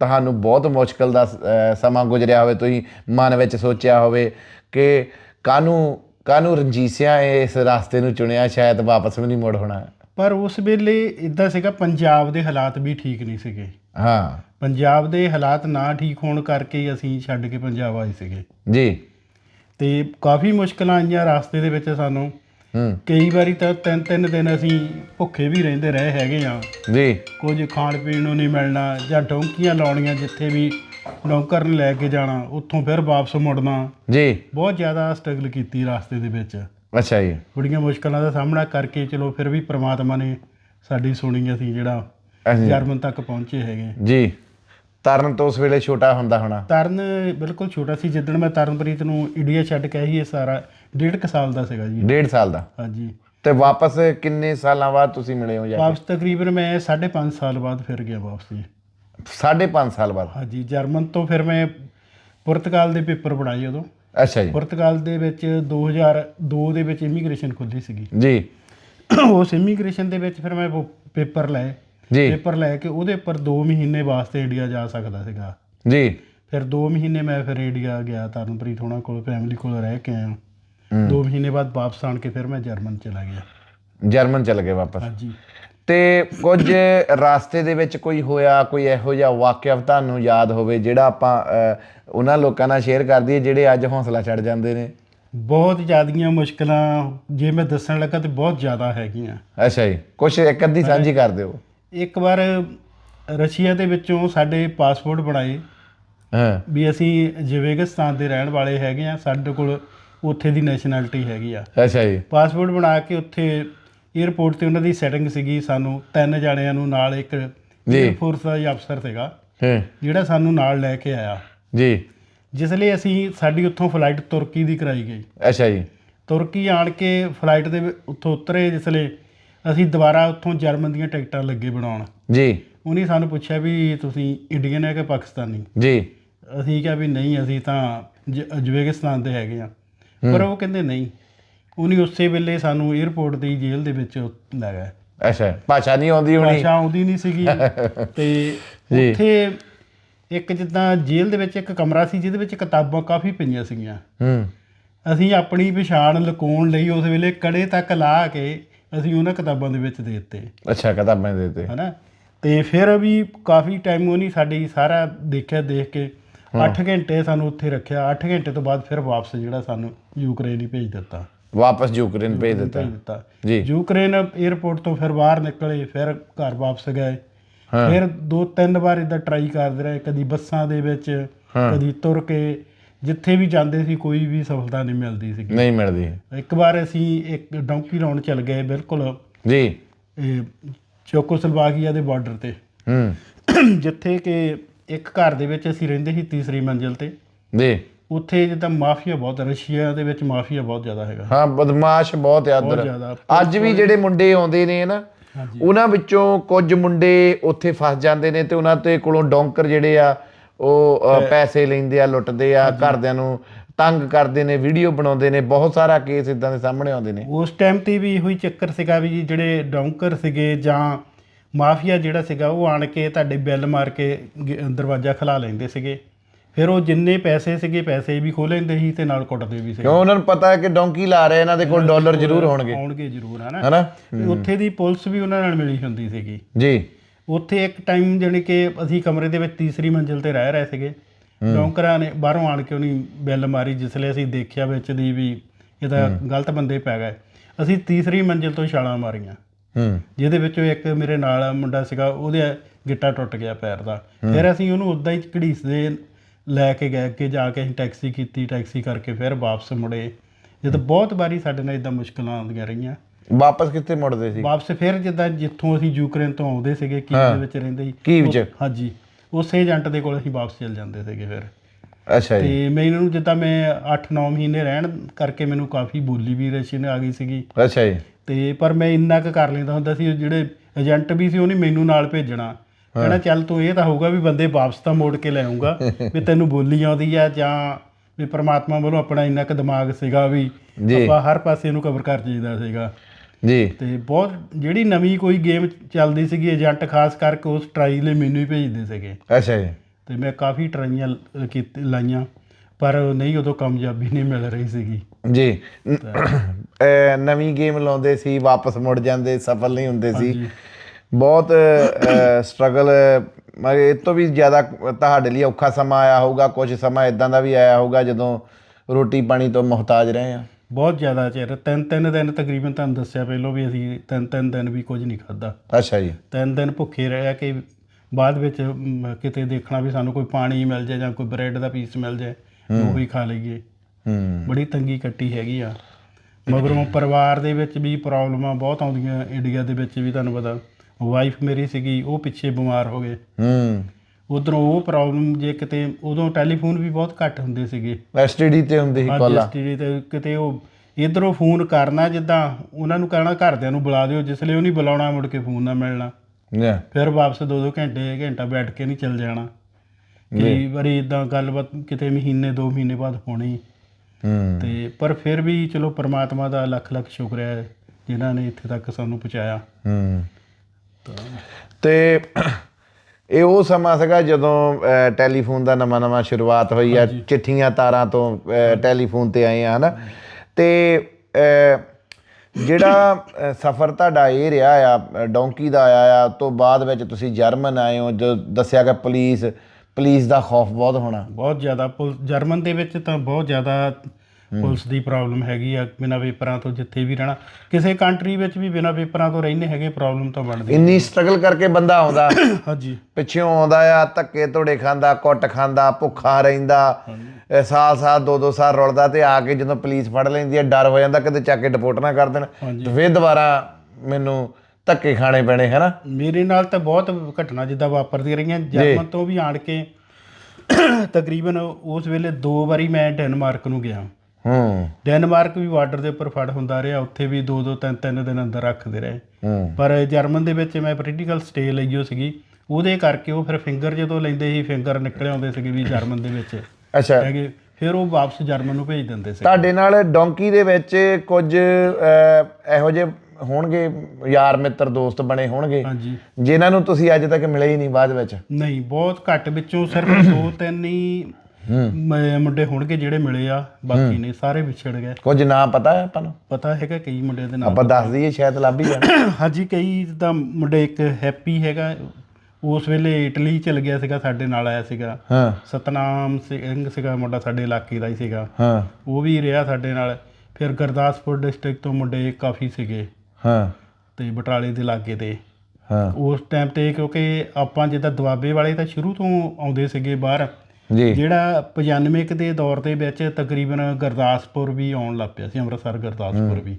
[SPEAKER 2] ਤੁਹਾਨੂੰ ਬਹੁਤ ਮੁਸ਼ਕਲ ਦਾ ਸਮਾਂ ਗੁਜ਼ਰਿਆ ਹੋਵੇ ਤੁਸੀਂ ਮਨ ਵਿੱਚ ਸੋਚਿਆ ਹੋਵੇ ਕਿ ਕਾਨੂੰ ਕਾਨੂੰ ਰਣਜੀਸਿਆ ਇਸ ਰਸਤੇ ਨੂੰ ਚੁਣਿਆ ਸ਼ਾਇਦ ਵਾਪਸ ਵੀ ਨਹੀਂ ਮੁੜ ਹੋਣਾ।
[SPEAKER 1] ਪਰ ਉਸ ਵੇਲੇ ਇਦਾਂ ਸੀਗਾ ਪੰਜਾਬ ਦੇ ਹਾਲਾਤ ਵੀ ਠੀਕ ਨਹੀਂ ਸੀਗੇ।
[SPEAKER 2] ਹਾਂ।
[SPEAKER 1] ਪੰਜਾਬ ਦੇ ਹਾਲਾਤ ਨਾ ਠੀਕ ਹੋਣ ਕਰਕੇ ਅਸੀਂ ਛੱਡ ਕੇ ਪੰਜਾਬ ਆਏ ਸੀਗੇ।
[SPEAKER 2] ਜੀ।
[SPEAKER 1] ਤੇ ਕਾਫੀ ਮੁਸ਼ਕਲਾਂ ਆਈਆਂ ਰਸਤੇ ਦੇ ਵਿੱਚ ਸਾਨੂੰ।
[SPEAKER 2] ਹੂੰ।
[SPEAKER 1] ਕਈ ਵਾਰੀ ਤਾਂ ਤਿੰਨ ਤਿੰਨ ਦਿਨ ਅਸੀਂ ਭੁੱਖੇ ਵੀ ਰਹਿੰਦੇ ਰਹੇ ਹੈਗੇ ਆ।
[SPEAKER 2] ਜੀ।
[SPEAKER 1] ਕੁਝ ਖਾਣ ਪੀਣ ਨੂੰ ਨਹੀਂ ਮਿਲਣਾ ਜਾਂ ਡੌਂਕੀਆਂ ਲਾਉਣੀਆਂ ਜਿੱਥੇ ਵੀ ਨੌਕਰ ਨੇ ਲੈ ਕੇ ਜਾਣਾ ਉੱਥੋਂ ਫਿਰ ਵਾਪਸ ਮੁੜਨਾ।
[SPEAKER 2] ਜੀ।
[SPEAKER 1] ਬਹੁਤ ਜ਼ਿਆਦਾ ਸਟਰਗਲ ਕੀਤੀ ਰਸਤੇ ਦੇ ਵਿੱਚ।
[SPEAKER 2] ਅੱਛਾ ਜੀ।
[SPEAKER 1] ਬੜੀਆਂ ਮੁਸ਼ਕਲਾਂ ਦਾ ਸਾਹਮਣਾ ਕਰਕੇ ਚਲੋ ਫਿਰ ਵੀ ਪ੍ਰਮਾਤਮਾ ਨੇ ਸਾਡੀ ਸੁਣੀ ਅਸੀਂ ਜਿਹੜਾ
[SPEAKER 2] ਅਸੀਂ-
[SPEAKER 1] ਜਰਮਨ ਤੱਕ ਪਹੁੰਚੇ ਹੈਗੇ।
[SPEAKER 2] ਜੀ। ਤਰਨ ਤੋਂ ਉਸ ਵੇਲੇ ਛੋਟਾ ਹੁੰਦਾ ਹੋਣਾ।
[SPEAKER 1] ਤਰਨ ਬਿਲਕੁਲ ਛੋਟਾ ਸੀ ਜਿੱਦਣ ਮੈਂ ਤਰਨਪ੍ਰੀਤ ਨੂੰ ਇੰਡੀਆ ਛੱਡ ਕੇ ਆਈ ਇਹ ਸਾਰਾ ਡੇਢ ਕੁ ਸਾਲ ਦਾ ਸੀਗਾ ਜੀ।
[SPEAKER 2] ਡੇਢ ਸਾਲ ਦਾ?
[SPEAKER 1] ਹਾਂਜੀ।
[SPEAKER 2] ਤੇ ਵਾਪਸ ਕਿੰਨੇ ਸਾਲਾਂ ਬਾਅਦ ਤੁਸੀਂ ਮਿਲੇ ਹੋ ਜਾ
[SPEAKER 1] ਵਾਪਸ ਤਕਰੀਬਨ ਮੈਂ 5.5 ਸਾਲ ਬਾਅਦ ਫਿਰ ਗਿਆ ਵਾਪਸ ਜੀ।
[SPEAKER 2] ਸਾਢੇ ਪੰਜ ਸਾਲ ਬਾਅਦ?
[SPEAKER 1] ਹਾਂਜੀ ਜਰਮਨ ਤੋਂ ਫਿਰ ਮੈਂ ਪੁਰਤਗਾਲ ਦੇ ਪੇਪਰ ਬਣਾਏ ਉਦੋਂ।
[SPEAKER 2] ਅੱਛਾ ਜੀ।
[SPEAKER 1] ਪੁਰਤਗਾਲ ਦੇ ਵਿੱਚ 2002 ਦੇ ਵਿੱਚ ਇਮੀਗ੍ਰੇਸ਼ਨ ਖੁੱਲੀ ਸੀਗੀ।
[SPEAKER 2] ਜੀ।
[SPEAKER 1] ਉਸ ਇਮੀਗ੍ਰੇਸ਼ਨ ਦੇ ਵਿੱਚ ਫਿਰ ਮੈਂ ਉਹ ਪੇਪਰ ਲਏ। ਪੇਪਰ ਲੈ ਕੇ ਉਹਦੇ ਉੱਪਰ 2 ਮਹੀਨੇ ਵਾਸਤੇ ਇੰਡੀਆ ਜਾ ਸਕਦਾ ਸੀਗਾ।
[SPEAKER 2] ਜੀ।
[SPEAKER 1] ਫਿਰ 2 ਮਹੀਨੇ ਮੈਂ ਫਿਰ ਇੰਡੀਆ ਗਿਆ ਤਰਨਪ੍ਰੀਤ ਹੋਣਾ ਕੋਲ ਫੈਮਿਲੀ ਕੋਲ ਰਹਿ ਕੇ ਆਇਆ।
[SPEAKER 2] ਹੂੰ।
[SPEAKER 1] 2 ਮਹੀਨੇ ਬਾਅਦ ਵਾਪਸ ਆਣ ਕੇ ਫਿਰ ਮੈਂ ਜਰਮਨ ਚਲਾ ਗਿਆ।
[SPEAKER 2] ਜਰਮਨ ਚਲੇ ਗਏ ਵਾਪਸ।
[SPEAKER 1] ਹਾਂਜੀ।
[SPEAKER 2] ਤੇ ਕੁਝ ਰਾਸਤੇ ਦੇ ਵਿੱਚ ਕੋਈ ਹੋਇਆ ਕੋਈ ਇਹੋ ਜਿਹਾ ਵਾਕਿਆ ਤੁਹਾਨੂੰ ਯਾਦ ਹੋਵੇ ਜਿਹੜਾ ਆਪਾਂ ਉਹਨਾਂ ਲੋਕਾਂ ਨਾਲ ਸ਼ੇਅਰ ਕਰ ਦਈਏ ਜਿਹੜੇ ਅੱਜ ਹੌਸਲਾ ਛੱਡ ਜਾਂਦੇ ਨੇ?
[SPEAKER 1] ਬਹੁਤ ਜ਼ਿਆਦੀਆਂ ਮੁਸ਼ਕਲਾਂ ਜੇ ਮੈਂ ਦੱਸਣ ਲੱਗਾ ਤੇ ਬਹੁਤ ਜ਼ਿਆਦਾ ਹੈਗੀਆਂ।
[SPEAKER 2] ਅੱਛਾ ਜੀ। ਕੁਝ ਇੱਕ ਅੱਧੀ ਸਾਂਝੀ ਕਰ ਦਿਓ।
[SPEAKER 1] ਇੱਕ ਵਾਰ ਰਸ਼ੀਆ ਦੇ ਵਿੱਚੋਂ ਸਾਡੇ ਪਾਸਪੋਰਟ ਬਣਾਏ।
[SPEAKER 2] ਹਾਂ।
[SPEAKER 1] ਵੀ ਅਸੀਂ ਜਵੇਗਿਸਤਾਨ ਦੇ ਰਹਿਣ ਵਾਲੇ ਹੈਗੇ ਆ ਸਾਡੇ ਕੋਲ ਉੱਥੇ ਦੀ ਨੈਸ਼ਨੈਲਿਟੀ ਹੈਗੀ ਆ।
[SPEAKER 2] ਅੱਛਾ ਜੀ।
[SPEAKER 1] ਪਾਸਪੋਰਟ ਬਣਾ ਕੇ ਉੱਥੇ 에ਅਰਪੋਰਟ ਤੇ ਉਹਨਾਂ ਦੀ ਸੈਟਿੰਗ ਸੀਗੀ ਸਾਨੂੰ ਤਿੰਨ ਜਣਿਆਂ ਨੂੰ ਨਾਲ ਇੱਕ। 에ਅਰਫੋਰਸ ਦਾ ਹੀ ਅਫਸਰ ਸੀਗਾ
[SPEAKER 2] ਹਾਂ।
[SPEAKER 1] ਜਿਹੜਾ ਸਾਨੂੰ ਨਾਲ ਲੈ ਕੇ ਆਇਆ।
[SPEAKER 2] ਜੀ।
[SPEAKER 1] ਜਿਸ ਲਈ ਅਸੀਂ ਸਾਡੀ ਉੱਥੋਂ ਫਲਾਈਟ ਤੁਰਕੀ ਦੀ ਕਰਾਈ ਗਈ।
[SPEAKER 2] ਅੱਛਾ ਜੀ।
[SPEAKER 1] ਤੁਰਕੀ ਆਣ ਕੇ ਫਲਾਈਟ ਦੇ ਉੱਥੋਂ ਉਤਰੇ ਜਿਸ ਲਈ ਅਸੀਂ ਦੁਬਾਰਾ ਉੱਥੋਂ ਜਰਮਨ ਦੀਆਂ ਟਿਕਟਾਂ ਲੱਗੇ ਬਣਾਉਣ।
[SPEAKER 2] ਜੀ।
[SPEAKER 1] ਉਹਨੇ ਸਾਨੂੰ ਪੁੱਛਿਆ ਵੀ ਤੁਸੀਂ ਇੰਡੀਅਨ ਹੈ ਕਿ ਪਾਕਿਸਤਾਨੀ?
[SPEAKER 2] ਜੀ।
[SPEAKER 1] ਅਸੀਂ ਕਿਹਾ ਵੀ ਨਹੀਂ ਅਸੀਂ ਤਾਂ ਜ- ਉਜ਼ਬੇਕਿਸਤਾਨ ਦੇ ਹੈਗੇ ਆ ਪਰ ਉਹ ਕਹਿੰਦੇ ਨਹੀਂ। ਉਹਨੇ ਉਸੇ ਵੇਲੇ ਸਾਨੂੰ 에ਅਰਪੋਰਟ ਦੀ ਜੇਲ੍ਹ ਦੇ ਵਿੱਚ ਲੈ ਗਏ।
[SPEAKER 2] ਅੱਛਾ ਭਾਸ਼ਾ ਨਹੀਂ ਆਉਂਦੀ ਹੋਣੀ।
[SPEAKER 1] ਭਾਸ਼ਾ ਆਉਂਦੀ ਨਹੀਂ ਸੀਗੀ। ਤੇ
[SPEAKER 2] ਜੀ।
[SPEAKER 1] ਉੱਥੇ ਇੱਕ ਜਿੱਦਾਂ ਜੇਲ੍ਹ ਦੇ ਵਿੱਚ ਇੱਕ ਕਮਰਾ ਸੀ ਜਿਹਦੇ ਵਿੱਚ ਕਿਤਾਬਾਂ ਕਾਫੀ ਪਈਆਂ ਸੀਗੀਆਂ।
[SPEAKER 2] ਹੂੰ।
[SPEAKER 1] ਅਸੀਂ ਆਪਣੀ ਪਛਾਣ ਲੁਕਾਉਣ ਲਈ ਉਸ ਵੇਲੇ ਕੜੇ ਤੱਕ ਲਾ ਕੇ ਅਸੀਂ ਉਹਨਾਂ ਕਿਤਾਬਾਂ ਦੇ ਵਿੱਚ ਦੇ ਦਿੱਤੇ।
[SPEAKER 2] ਅੱਛਾ ਕਿਤਾਬਾਂ ਦੇ ਦਿੱਤੇ।
[SPEAKER 1] ਹਨਾ? ਤੇ ਫਿਰ ਵੀ ਕਾਫੀ ਟਾਈਮ ਉਹਨੇ ਸਾਡੀ ਸਾਰਾ ਦੇਖਿਆ ਦੇਖ ਕੇ 8 ਘੰਟੇ ਸਾਨੂੰ ਉੱਥੇ ਰੱਖਿਆ। 8 ਘੰਟੇ ਤੋਂ ਬਾਅਦ ਫਿਰ ਵਾਪਸ ਜਿਹੜਾ ਸਾਨੂੰ ਯੂਕਰੇਨ ਹੀ ਭੇਜ ਦਿੱਤਾ।
[SPEAKER 2] ਵਾਪਸ ਯੂਕਰੇਨ ਭੇਜ ਦਿੱਤਾ। ਜੀ।
[SPEAKER 1] ਯੂਕਰੇਨ 에ਅਰਪੋਰਟ ਤੋਂ ਫਿਰ ਬਾਹਰ ਨਿਕਲੇ ਫਿਰ ਘਰ ਵਾਪਸ ਗਏ। ਫਿਰ ਦੋ ਤਿੰਨ ਵਾਰ ਇਦਾਂ ਟਰਾਈ ਕਰਦੇ ਰਹੇ। ਕਦੀ ਬੱਸਾਂ ਦੇ ਵਿੱਚ। ਕਦੀ ਤੁਰ ਕੇ ਜਿੱਥੇ ਵੀ ਜਾਂਦੇ ਸੀ ਕੋਈ ਵੀ ਸਫਲਤਾ ਨਹੀਂ ਮਿਲਦੀ ਸੀ
[SPEAKER 2] ਨਹੀਂ ਮਿਲਦੀ।
[SPEAKER 1] ਇੱਕ ਵਾਰ ਅਸੀਂ ਇੱਕ ਡੌਂਕੀ ਲਾਉਣ ਚੱਲ ਗਏ ਬਿਲਕੁਲ।
[SPEAKER 2] ਜੀ।
[SPEAKER 1] ਇਹ ਚੋਕੋਸਲਵਾਕੀਆ ਦੇ ਬਾਰਡਰ ਤੇ।
[SPEAKER 2] ਹੂੰ।
[SPEAKER 1] ਜਿੱਥੇ ਕਿ ਇੱਕ ਘਰ ਦੇ ਵਿੱਚ ਅਸੀਂ ਰਹਿੰਦੇ ਸੀ ਤੀਸਰੀ ਮੰਜ਼ਿਲ ਤੇ।
[SPEAKER 2] ਜੀ।
[SPEAKER 1] ਉੱਥੇ ਜਿੱਦਾਂ ਮਾਫੀਆ ਬਹੁਤ ਰਸ਼ੀਆ ਦੇ ਵਿੱਚ ਮਾਫੀਆ ਬਹੁਤ ਜ਼ਿਆਦਾ ਹੈਗਾ।
[SPEAKER 2] ਹਾਂ ਬਦਮਾਸ਼ ਬਹੁਤ ਉਧਰ
[SPEAKER 1] ਜ਼ਿਆਦਾ।
[SPEAKER 2] ਅੱਜ ਵੀ ਜਿਹੜੇ ਮੁੰਡੇ ਆਉਂਦੇ ਨੇ ਨਾ ਉਹਨਾਂ ਵਿੱਚੋਂ ਕੁਝ ਮੁੰਡੇ ਉੱਥੇ ਫਸ ਜਾਂਦੇ ਨੇ ਤੇ ਉਹਨਾਂ ਤੇ ਕੋਲੋਂ ਡੌਂਕਰ ਜਿਹੜੇ ਆ ਉਹ ਪੈਸੇ ਲੈਂਦੇ ਆ ਲੁੱਟਦੇ ਆ ਘਰਦਿਆਂ ਨੂੰ ਤੰਗ ਕਰਦੇ ਨੇ ਵੀਡੀਓ ਬਣਾਉਂਦੇ ਨੇ ਬਹੁਤ ਸਾਰਾ ਕੇਸ ਇਦਾਂ ਦੇ ਸਾਹਮਣੇ ਆਉਂਦੇ ਨੇ।
[SPEAKER 1] ਉਸ ਟਾਈਮ ਤੇ ਵੀ ਇਹੋ ਹੀ ਚੱਕਰ ਸੀਗਾ ਵੀ ਜਿਹੜੇ ਡੌਂਕਰ ਸੀਗੇ ਜਾਂ ਮਾਫੀਆ ਜਿਹੜਾ ਸੀਗਾ ਉਹ ਆਣ ਕੇ ਤੁਹਾਡੇ ਬਿੱਲ ਮਾਰ ਕੇ ਦਰਵਾਜ਼ਾ ਖਲਾ ਲੈਂਦੇ ਸੀਗੇ। ਫਿਰ ਉਹ ਜਿੰਨੇ ਪੈਸੇ ਸੀਗੇ ਪੈਸੇ ਵੀ ਖੋਹ ਲੈਂਦੇ ਸੀ ਤੇ ਨਾਲ ਕੁੱਟਦੇ ਵੀ ਸੀਗੇ।
[SPEAKER 2] ਕਿਉਂ? ਉਹਨਾਂ ਨੂੰ ਪਤਾ ਹੈ ਕਿ ਡੌਂਕੀ ਲਾ ਰਹੇ ਇਹਨਾਂ ਦੇ ਕੋਲ ਡਾਲਰ ਜ਼ਰੂਰ ਹੋਣਗੇ।
[SPEAKER 1] ਆਉਣਗੇ ਜ਼ਰੂਰ ਹਨਾ?
[SPEAKER 2] ਹਨਾ
[SPEAKER 1] ਉੱਥੇ ਦੀ ਪੁਲਿਸ ਵੀ ਉਹਨਾਂ ਨਾਲ ਮਿਲੀ ਹੁੰਦੀ ਸੀਗੀ।
[SPEAKER 2] ਜੀ।
[SPEAKER 1] ਉੱਥੇ ਇੱਕ ਟਾਈਮ ਜਾਣੀ ਕਿ ਅਸੀਂ ਕਮਰੇ ਦੇ ਵਿੱਚ ਤੀਸਰੀ ਮੰਜ਼ਿਲ ਤੇ ਰਹਿ ਰਹੇ ਸੀਗੇ। ਡੌਂਕਰਾਂ ਨੇ ਬਾਹਰੋਂ ਆਣ ਕੇ ਉਹਨੀ ਬੈਲ ਮਾਰੀ ਜਿਸ ਲਈ ਅਸੀਂ ਦੇਖਿਆ ਵਿੱਚ ਦੀ ਵੀ ਇਹ ਤਾਂ ਗਲਤ ਬੰਦੇ ਪੈ ਗਏ। ਅਸੀਂ ਤੀਸਰੀ ਮੰਜ਼ਿਲ ਤੋਂ ਛਾਲਾਂ ਮਾਰੀਆਂ।
[SPEAKER 2] ਹੂੰ।
[SPEAKER 1] ਜਿਹਦੇ ਵਿੱਚੋਂ ਇੱਕ ਮੇਰੇ ਨਾਲ ਮੁੰਡਾ ਸੀਗਾ ਉਹਦੇ ਗਿੱਟਾ ਟੁੱਟ ਗਿਆ ਪੈਰ ਦਾ। ਫਿਰ ਅਸੀਂ ਉਹਨੂੰ ਉਦਾਂ ਹੀ ਘੜੀਸਦੇ ਲੈ ਕੇ ਗਏ ਕਿ ਜਾ ਕੇ ਅਸੀਂ ਟੈਕਸੀ ਕੀਤੀ ਟੈਕਸੀ ਕਰਕੇ ਫਿਰ ਵਾਪਸ ਮੁੜੇ। ਜਦੋਂ ਬਹੁਤ ਵਾਰੀ ਸਾਡੇ ਨਾਲ ਇਦਾਂ ਮੁਸ਼ਕਲਾਂ ਆਉਂਦੀਆਂ ਰਹੀਆਂ।
[SPEAKER 2] ਵਾਪਸ ਕਿੱਥੇ ਮੁੜਦੇ ਸੀ?
[SPEAKER 1] ਵਾਪਸ ਫਿਰ ਜਿੱਦਾਂ ਜਿੱਥੋਂ ਅਸੀਂ ਯੂਕਰੇਨ ਤੋਂ ਆਉਂਦੇ ਸੀਗੇ ਕੀਵ
[SPEAKER 2] ਹਾਂ।
[SPEAKER 1] ਦੇ ਵਿੱਚ ਰਹਿੰਦੇ ਸੀ।
[SPEAKER 2] ਕੀਵ 'ਚ?
[SPEAKER 1] ਉਹ- ਹਾਂਜੀ। ਉਸੇ ਏਜੰਟ ਦੇ ਕੋਲ ਅਸੀਂ ਵਾਪਸ ਚੱਲ ਜਾਂਦੇ ਸੀਗੇ ਫਿਰ।
[SPEAKER 2] ਅੱਛਾ ਜੀ।
[SPEAKER 1] ਤੇ ਮੈਨੂੰ ਜਿੱਦਾਂ ਮੈਂ 8-9 ਮਹੀਨੇ ਰਹਿਣ ਕਰਕੇ ਮੈਨੂੰ ਕਾਫੀ ਬੋਲੀ ਵੀ ਰਸ਼ੀਅਨ ਆ ਗਈ ਸੀਗੀ।
[SPEAKER 2] ਅੱਛਾ ਜੀ।
[SPEAKER 1] ਤੇ ਪਰ ਮੈਂ ਇੰਨਾ ਕੁ ਕਰ ਲੈਂਦਾ ਹੁੰਦਾ ਸੀ ਉਹ ਜਿਹੜੇ ਏਜੰਟ ਵੀ ਸੀ ਉਹਨੇ ਮੈਨੂੰ ਨਾਲ ਭੇਜਣਾ। ਕਹਿੰਦਾ ਚੱਲ ਤੂੰ ਇਹ ਤਾਂ ਹੋਊਗਾ ਵੀ ਬੰਦੇ ਵਾਪਸ ਤਾਂ ਮੋੜ ਕੇ ਲੈ ਆਉਂਗਾ ਵੀ ਤੈਨੂੰ ਬੋਲੀ ਆਉਂਦੀ ਆ ਜਾਂ ਵੀ ਪ੍ਰਮਾਤਮਾ ਵੱਲੋਂ ਆਪਣਾ ਇੰਨਾ ਕੁ ਦਿਮਾਗ ਸੀਗਾ ਵੀ
[SPEAKER 2] ਜੀ।
[SPEAKER 1] ਆਪਾਂ ਹਰ ਪਾਸੇ ਨੂੰ ਕਵਰ ਕਰ ਜੀਦਾ ਸੀਗਾ।
[SPEAKER 2] ਜੀ।
[SPEAKER 1] ਤੇ ਬਹੁਤ ਜਿਹੜੀ ਨਵੀਂ ਕੋਈ ਗੇਮ ਚੱਲਦੀ ਸੀਗੀ ਏਜੰਟ ਖਾਸ ਕਰਕੇ ਉਸ ਟਰਾਈ ਲਈ ਮੈਨੂੰ ਹੀ ਭੇਜਦੇ ਸੀਗੇ।
[SPEAKER 2] ਅੱਛਾ ਜੀ।
[SPEAKER 1] ਤੇ ਮੈਂ ਕਾਫੀ ਟਰਾਈਆਂ ਕੀਤੀ ਲਾਈਆਂ ਪਰ ਨਹੀਂ ਉਦੋਂ ਕਾਮਯਾਬੀ ਨਹੀਂ ਮਿਲ ਰਹੀ ਸੀਗੀ।
[SPEAKER 2] ਜੀ। ਅਹ ਨਵੀਂ ਗੇਮ ਲਾਉਂਦੇ ਸੀ ਵਾਪਸ ਮੁੜ ਜਾਂਦੇ ਸਫਲ ਨਹੀਂ ਹੁੰਦੇ ਸੀ।
[SPEAKER 1] ਹਾਂਜੀ।
[SPEAKER 2] ਬਹੁਤ ਸਟਰਗਲ ਮਗਰ ਇਹ ਤੋਂ ਵੀ ਜ਼ਿਆਦਾ ਤੁਹਾਡੇ ਲਈ ਔਖਾ ਸਮਾਂ ਆਇਆ ਹੋਊਗਾ ਕੁਝ ਸਮਾਂ ਇਦਾਂ ਦਾ ਵੀ ਆਇਆ ਹੋਊਗਾ ਜਦੋਂ ਰੋਟੀ ਪਾਣੀ ਤੋਂ ਮੁਹਤਾਜ ਰਹੇ ਆ।
[SPEAKER 1] ਬਹੁਤ ਜ਼ਿਆਦਾ ਚਿਰ ਤਿੰਨ ਤਿੰਨ ਦਿਨ ਤਕਰੀਬਨ ਤੁਹਾਨੂੰ ਦੱਸਿਆ ਪਹਿਲਾਂ ਵੀ ਅਸੀਂ ਤਿੰਨ ਤਿੰਨ ਦਿਨ ਵੀ ਕੁਝ ਨਹੀਂ ਖਾਦਾ
[SPEAKER 2] ਅੱਛਾ ਜੀ।
[SPEAKER 1] ਤਿੰਨ ਦਿਨ ਭੁੱਖੇ ਰਹਿ ਕੇ ਬਾਅਦ ਵਿੱਚ ਮ, ਕਿਤੇ ਦੇਖਣਾ ਵੀ ਸਾਨੂੰ ਕੋਈ ਪਾਣੀ ਮਿਲ ਜਾਏ ਜਾਂ ਕੋਈ ਬ੍ਰੈਡ ਦਾ ਪੀਸ ਮਿਲ ਜਾਏ ਉਹ ਵੀ ਖਾ ਲਈਏ।
[SPEAKER 2] ਹੂੰ।
[SPEAKER 1] ਬੜੀ ਤੰਗੀ ਕੱਟੀ ਹੈਗੀ ਆ। ਮਗਰੋਂ ਪਰਿਵਾਰ ਦੇ ਵਿੱਚ ਵੀ ਪ੍ਰੋਬਲਮਾਂ ਬਹੁਤ ਆਉਂਦੀਆਂ ਇੰਡੀਆ ਦੇ ਵਿੱਚ ਵੀ ਤੁਹਾਨੂੰ ਪਤਾ। ਵਾਈਫ ਮੇਰੀ ਸੀਗੀ ਉਹ ਪਿੱਛੇ ਬਿਮਾਰ ਹੋ ਗਏ।
[SPEAKER 2] ਹੂੰ।
[SPEAKER 1] ਉਧਰੋਂ ਉਹ ਪ੍ਰੋਬਲਮ ਜੇ ਕਿਤੇ ਉਦੋਂ ਟੈਲੀਫੋਨ ਵੀ ਬਹੁਤ ਘੱਟ ਹੁੰਦੇ ਸੀਗੇ।
[SPEAKER 2] ਐਸਟੀਡੀ ਤੇ ਹੁੰਦੀ ਸੀ ਕਾਲਾ।
[SPEAKER 1] STD ਤੇ ਕਿਤੇ ਉਹ ਇਧਰੋਂ ਫੋਨ ਕਰਨਾ ਜਿੱਦਾਂ ਉਹਨਾਂ ਨੂੰ ਕਹਿਣਾ ਘਰਦਿਆਂ ਨੂੰ ਬੁਲਾ ਦਿਓ ਜਿਸ ਲਈ ਉਹ ਨਹੀਂ ਬੁਲਾਉਣਾ ਮੁੜ ਕੇ ਫੋਨ ਨਾ ਮਿਲਣਾ।
[SPEAKER 2] Yeah.
[SPEAKER 1] ਫਿਰ ਵਾਪਸ ਦੋ ਦੋ ਘੰਟੇ ਘੰਟਾ ਬੈਠ ਕੇ ਨਹੀਂ ਚੱਲ ਜਾਣਾ। ਕਈ ਵਾਰੀ ਇਦਾਂ ਗੱਲਬਾਤ ਕਿਤੇ ਮਹੀਨੇ ਦੋ ਮਹੀਨੇ ਬਾਅਦ ਹੋਣੀ।
[SPEAKER 2] ਹੂੰ।
[SPEAKER 1] ਤੇ ਪਰ ਫਿਰ ਵੀ ਚਲੋ ਪ੍ਰਮਾਤਮਾ ਦਾ ਲੱਖ ਲੱਖ ਸ਼ੁਕਰ ਹੈ ਜਿਨ੍ਹਾਂ ਨੇ ਇੱਥੇ ਤੱਕ ਸਾਨੂੰ ਪਹੁੰਚਾਇਆ।
[SPEAKER 2] ਹੂੰ। ਤੇ ਇਹ ਉਹ ਸਮਾਂ ਸੀਗਾ ਜਦੋਂ ਟੈਲੀਫੋਨ ਦਾ ਨਵਾਂ ਨਵਾਂ ਸ਼ੁਰੂਆਤ ਹੋਈ ਆ ਚਿੱਠੀਆਂ ਤਾਰਾਂ ਤੋਂ ਟੈਲੀਫੋਨ ਤੇ ਆਏ ਆ ਹਨਾ? ਤੇ ਜਿਹੜਾ ਸਫ਼ਰ ਤੁਹਾਡਾ ਇਹ ਰਿਹਾ ਆ ਡੌਂਕੀ ਦਾ ਆਇਆ ਆ ਤੋਂ ਬਾਅਦ ਵਿੱਚ ਤੁਸੀਂ ਜਰਮਨ ਆਏ ਹੋ ਜੋ ਦੱਸਿਆ ਕਿ ਪੁਲਿਸ ਪੁਲਿਸ ਦਾ ਖੌਫ ਬਹੁਤ ਹੋਣਾ।
[SPEAKER 1] ਬਹੁਤ ਜ਼ਿਆਦਾ ਜਰਮਨ ਦੇ ਵਿੱਚ ਤਾਂ ਬਹੁਤ ਜ਼ਿਆਦਾ ਪੁਲਿਸ ਦੀ ਪ੍ਰੋਬਲਮ ਹੈਗੀ ਆ ਬਿਨਾਂ ਪੇਪਰਾਂ ਤੋਂ ਜਿੱਥੇ ਵੀ ਰਹਿਣਾ। ਕਿਸੇ ਕੰਟਰੀ ਵਿੱਚ ਵੀ ਬਿਨਾਂ ਪੇਪਰਾਂ ਤੋਂ ਰਹਿੰਦੇ ਹੈਗੇ ਪ੍ਰੋਬਲਮ ਤਾਂ ਬਣਦੀ
[SPEAKER 2] ਇੰਨੀ ਸਟਰਗਲ ਕਰਕੇ ਬੰਦਾ ਆਉਂਦਾ।
[SPEAKER 1] ਹਾਂਜੀ।
[SPEAKER 2] ਪਿੱਛੋਂ ਆਉਂਦਾ ਆ ਧੱਕੇ ਧੋੜੇ ਖਾਂਦਾ ਕੁੱਟ ਖਾਂਦਾ ਭੁੱਖਾ ਰਹਿੰਦਾ। ਸਾਲ ਸਾਲ ਦੋ ਦੋ ਸਾਲ ਰੁਲਦਾ ਤੇ ਆ ਕੇ ਜਦੋਂ ਪੁਲਿਸ ਫੜ ਲੈਂਦੀ ਹੈ ਡਰ ਹੋ ਜਾਂਦਾ ਕਿਤੇ ਚੱਕ ਕੇ ਡਿਪੋਰਟ ਨਾ ਕਰ ਦੇਣ। ਤੇ ਫਿਰ ਦੁਬਾਰਾ ਮੈਨੂੰ ਧੱਕੇ ਖਾਣੇ ਪੈਣੇ ਹੈਨਾ
[SPEAKER 1] ਮੇਰੇ ਨਾਲ ਤਾਂ ਬਹੁਤ ਘਟਨਾ ਜਿੱਦਾਂ ਵਾਪਰਦੀਆਂ ਰਹੀਆਂ। ਜਰਮਨ ਤੋਂ ਵੀ ਆਣ ਕੇ ਤਕਰੀਬਨ ਉਸ ਵੇਲੇ ਦੋ ਵਾਰੀ ਮੈਂ ਡੈਨਮਾਰਕ ਨੂੰ ਗਿਆ।
[SPEAKER 2] ਹੂੰ।
[SPEAKER 1] ਡੈਨਮਾਰਕ ਵੀ ਬਾਰਡਰ ਦੇ ਉੱਪਰ ਫੜ ਹੁੰਦਾ ਰਿਹਾ ਉੱਥੇ ਵੀ ਦੋ ਦੋ ਤਿੰਨ ਤਿੰਨ ਦਿਨ ਅੰਦਰ ਰੱਖਦੇ ਰਹੇ। ਪਰ ਜਰਮਨ ਦੇ ਵਿੱਚ ਮੈਂ ਪੋਲੀਟੀਕਲ ਸਟੇ ਲਈਓ ਸੀਗੀ। ਉਹਦੇ ਕਰਕੇ ਉਹ ਫਿਰ ਫਿੰਗਰ ਜਦੋਂ ਲੈਂਦੇ ਸੀ ਫਿੰਗਰ ਨਿਕਲੇ ਆਉਂਦੇ ਸੀਗੇ ਵੀ ਜਰਮਨ ਦੇ ਵਿੱਚ।
[SPEAKER 2] ਅੱਛਾ।
[SPEAKER 1] ਹੈਗੇ ਫਿਰ ਉਹ ਵਾਪਸ ਜਰਮਨ ਨੂੰ ਭੇਜ ਦਿੰਦੇ ਸੀ
[SPEAKER 2] ਤੁਹਾਡੇ ਨਾਲ ਡੌਂਕੀ ਦੇ ਵਿੱਚ ਕੁਝ ਇਹੋ ਜਿਹੇ ਹੋਣਗੇ ਯਾਰ ਮਿੱਤਰ ਦੋਸਤ ਬਣੇ ਹੋਣਗੇ?
[SPEAKER 1] ਹਾਂਜੀ।
[SPEAKER 2] ਜਿਨ੍ਹਾਂ ਨੂੰ ਤੁਸੀਂ ਅੱਜ ਤੱਕ ਮਿਲੇ ਹੀ ਨਹੀਂ ਬਾਅਦ ਵਿੱਚ?
[SPEAKER 1] ਨਹੀਂ ਬਹੁਤ ਘੱਟ ਵਿੱਚੋਂ ਸਿਰਫ ਦੋ ਤਿੰਨ ਹੀ ਮ- ਮੁੰਡੇ ਹੋਣਗੇ ਜਿਹੜੇ ਮਿਲੇ ਆ ਬਾਕੀ ਨੇ ਸਾਰੇ ਵਿਛੜ ਗਏ।
[SPEAKER 2] ਕੁਝ ਨਾਂ ਪਤਾ ਹੈ ਆਪਾਂ ਨੂੰ?
[SPEAKER 1] ਪਤਾ ਹੈਗਾ ਕਈ ਮੁੰਡਿਆਂ ਦੇ ਨਾਮ
[SPEAKER 2] ਆਪਾਂ ਦੱਸ ਦਈਏ ਸ਼ਾਇਦ ਲੱਭ ਹੀ ਜਾਣ।
[SPEAKER 1] ਹਾਂਜੀ ਕਈ ਜਿੱਦਾਂ ਮੁੰਡੇ ਇੱਕ ਹੈਪੀ ਹੈਗਾ ਉਸ ਵੇਲੇ ਇਟਲੀ ਚਲ ਗਿਆ ਸੀਗਾ ਸਾਡੇ ਨਾਲ ਆਇਆ ਸੀਗਾ।
[SPEAKER 2] ਹਾਂ।
[SPEAKER 1] ਸਤਨਾਮ ਸਿੰਘ ਸੀਗਾ ਮੁੰਡਾ ਸਾਡੇ ਇਲਾਕੇ ਦਾ ਹੀ ਸੀਗਾ।
[SPEAKER 2] ਹਾਂ।
[SPEAKER 1] ਉਹ ਵੀ ਰਿਹਾ ਸਾਡੇ ਨਾਲ। ਫਿਰ ਗੁਰਦਾਸਪੁਰ ਡਿਸਟ੍ਰਿਕਟ ਤੋਂ ਮੁੰਡੇ ਕਾਫੀ ਸੀਗੇ।
[SPEAKER 2] ਹਾਂ।
[SPEAKER 1] ਤੇ ਬਟਾਲੇ ਦੇ ਲਾਗੇ ਤੇ
[SPEAKER 2] ਹਾਂ।
[SPEAKER 1] ਉਸ ਟਾਈਮ ਤੇ ਕਿਉਂਕਿ ਆਪਾਂ ਜਿੱਦਾਂ ਦੁਆਬੇ ਵਾਲੇ ਤਾਂ ਸ਼ੁਰੂ ਤੋਂ ਆਉਂਦੇ ਸੀਗੇ ਬਾਹਰ ਜਿਹੜਾ 95 ਕੁ ਦੇ ਦੌਰ ਦੇ ਵਿੱਚ ਤਕਰੀਬਨ ਗੁਰਦਾਸਪੁਰ ਵੀ ਆਉਣ ਲੱਗ ਪਿਆ ਸੀ ਅੰਮ੍ਰਿਤਸਰ ਗੁਰਦਾਸਪੁਰ ਵੀ।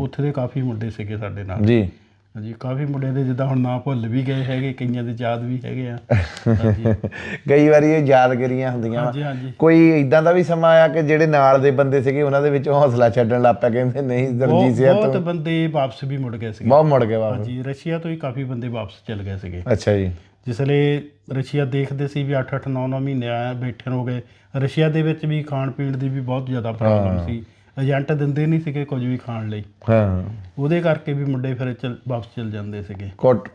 [SPEAKER 1] ਉੱਥੇ ਦੇ ਕਾਫੀ ਮੁੰਡੇ ਸੀਗੇ ਸਾਡੇ ਨਾਲ।
[SPEAKER 2] ਜੀ।
[SPEAKER 1] ਹਾਂਜੀ ਕਾਫੀ ਮੁੰਡਿਆਂ ਦੇ ਜਿੱਦਾਂ ਹੁਣ ਨਾਂ ਭੁੱਲ ਵੀ ਗਏ ਹੈਗੇ ਕਈਆਂ ਦੇ ਯਾਦ ਵੀ ਹੈਗੇ ਆ।
[SPEAKER 2] ਕਈ ਵਾਰੀ ਇਹ ਯਾਦਗਰੀਆਂ ਹੁੰਦੀਆਂ ਕੋਈ ਇਦਾਂ ਦਾ ਵੀ ਸਮਾਂ ਆਇਆ ਕਿ ਜਿਹੜੇ ਨਾਲ ਦੇ ਬੰਦੇ ਸੀਗੇ ਉਹਨਾਂ ਦੇ ਵਿੱਚ ਹੌਸਲਾ ਛੱਡਣ ਲੱਗ ਪਿਆ ਕਹਿੰਦੇ ਨਹੀਂ ਦਰਜੀ
[SPEAKER 1] ਬਹੁਤ
[SPEAKER 2] ਸਿਆ
[SPEAKER 1] ਬਹੁਤ
[SPEAKER 2] ਤੋਂ
[SPEAKER 1] ਬੰਦੇ ਵਾਪਸ ਵੀ ਮੁੜ ਗਏ ਸੀਗੇ।
[SPEAKER 2] ਬਹੁਤ ਮੁੜ ਗਏ ਵਾਪਸ।
[SPEAKER 1] ਹਾਂਜੀ ਰਸ਼ੀਆ ਤੋਂ ਹੀ ਕਾਫੀ ਬੰਦੇ ਵਾਪਸ ਚਲ ਗਏ ਸੀਗੇ।
[SPEAKER 2] ਅੱਛਾ ਜੀ।
[SPEAKER 1] ਜਿਸ ਲਈ ਰਸ਼ੀਆ ਦੇਖਦੇ ਸੀ ਵੀ 8-8 9-9 ਮਹੀਨੇ ਆਇਆ ਬੈਠੇ ਹੋ ਗਏ। ਰਸ਼ੀਆ ਦੇ ਵਿੱਚ ਵੀ ਖਾਣ ਪੀਣ ਦੀ ਵੀ ਬਹੁਤ ਜ਼ਿਆਦਾ ਪ੍ਰੋਬਲਮ ਸੀ। ਏਜੰਟ ਦਿੰਦੇ ਨਹੀਂ ਸੀਗੇ ਕੁਝ ਵੀ ਖਾਣ ਲਈ।
[SPEAKER 2] ਹਾਂ।
[SPEAKER 1] ਉਹਦੇ ਕਰਕੇ ਵੀ ਮੁੰਡੇ ਫਿਰ ਚਲ ਵਾਪਸ ਚਲ ਜਾਂਦੇ ਸੀਗੇ।
[SPEAKER 2] ਕੁੱਟ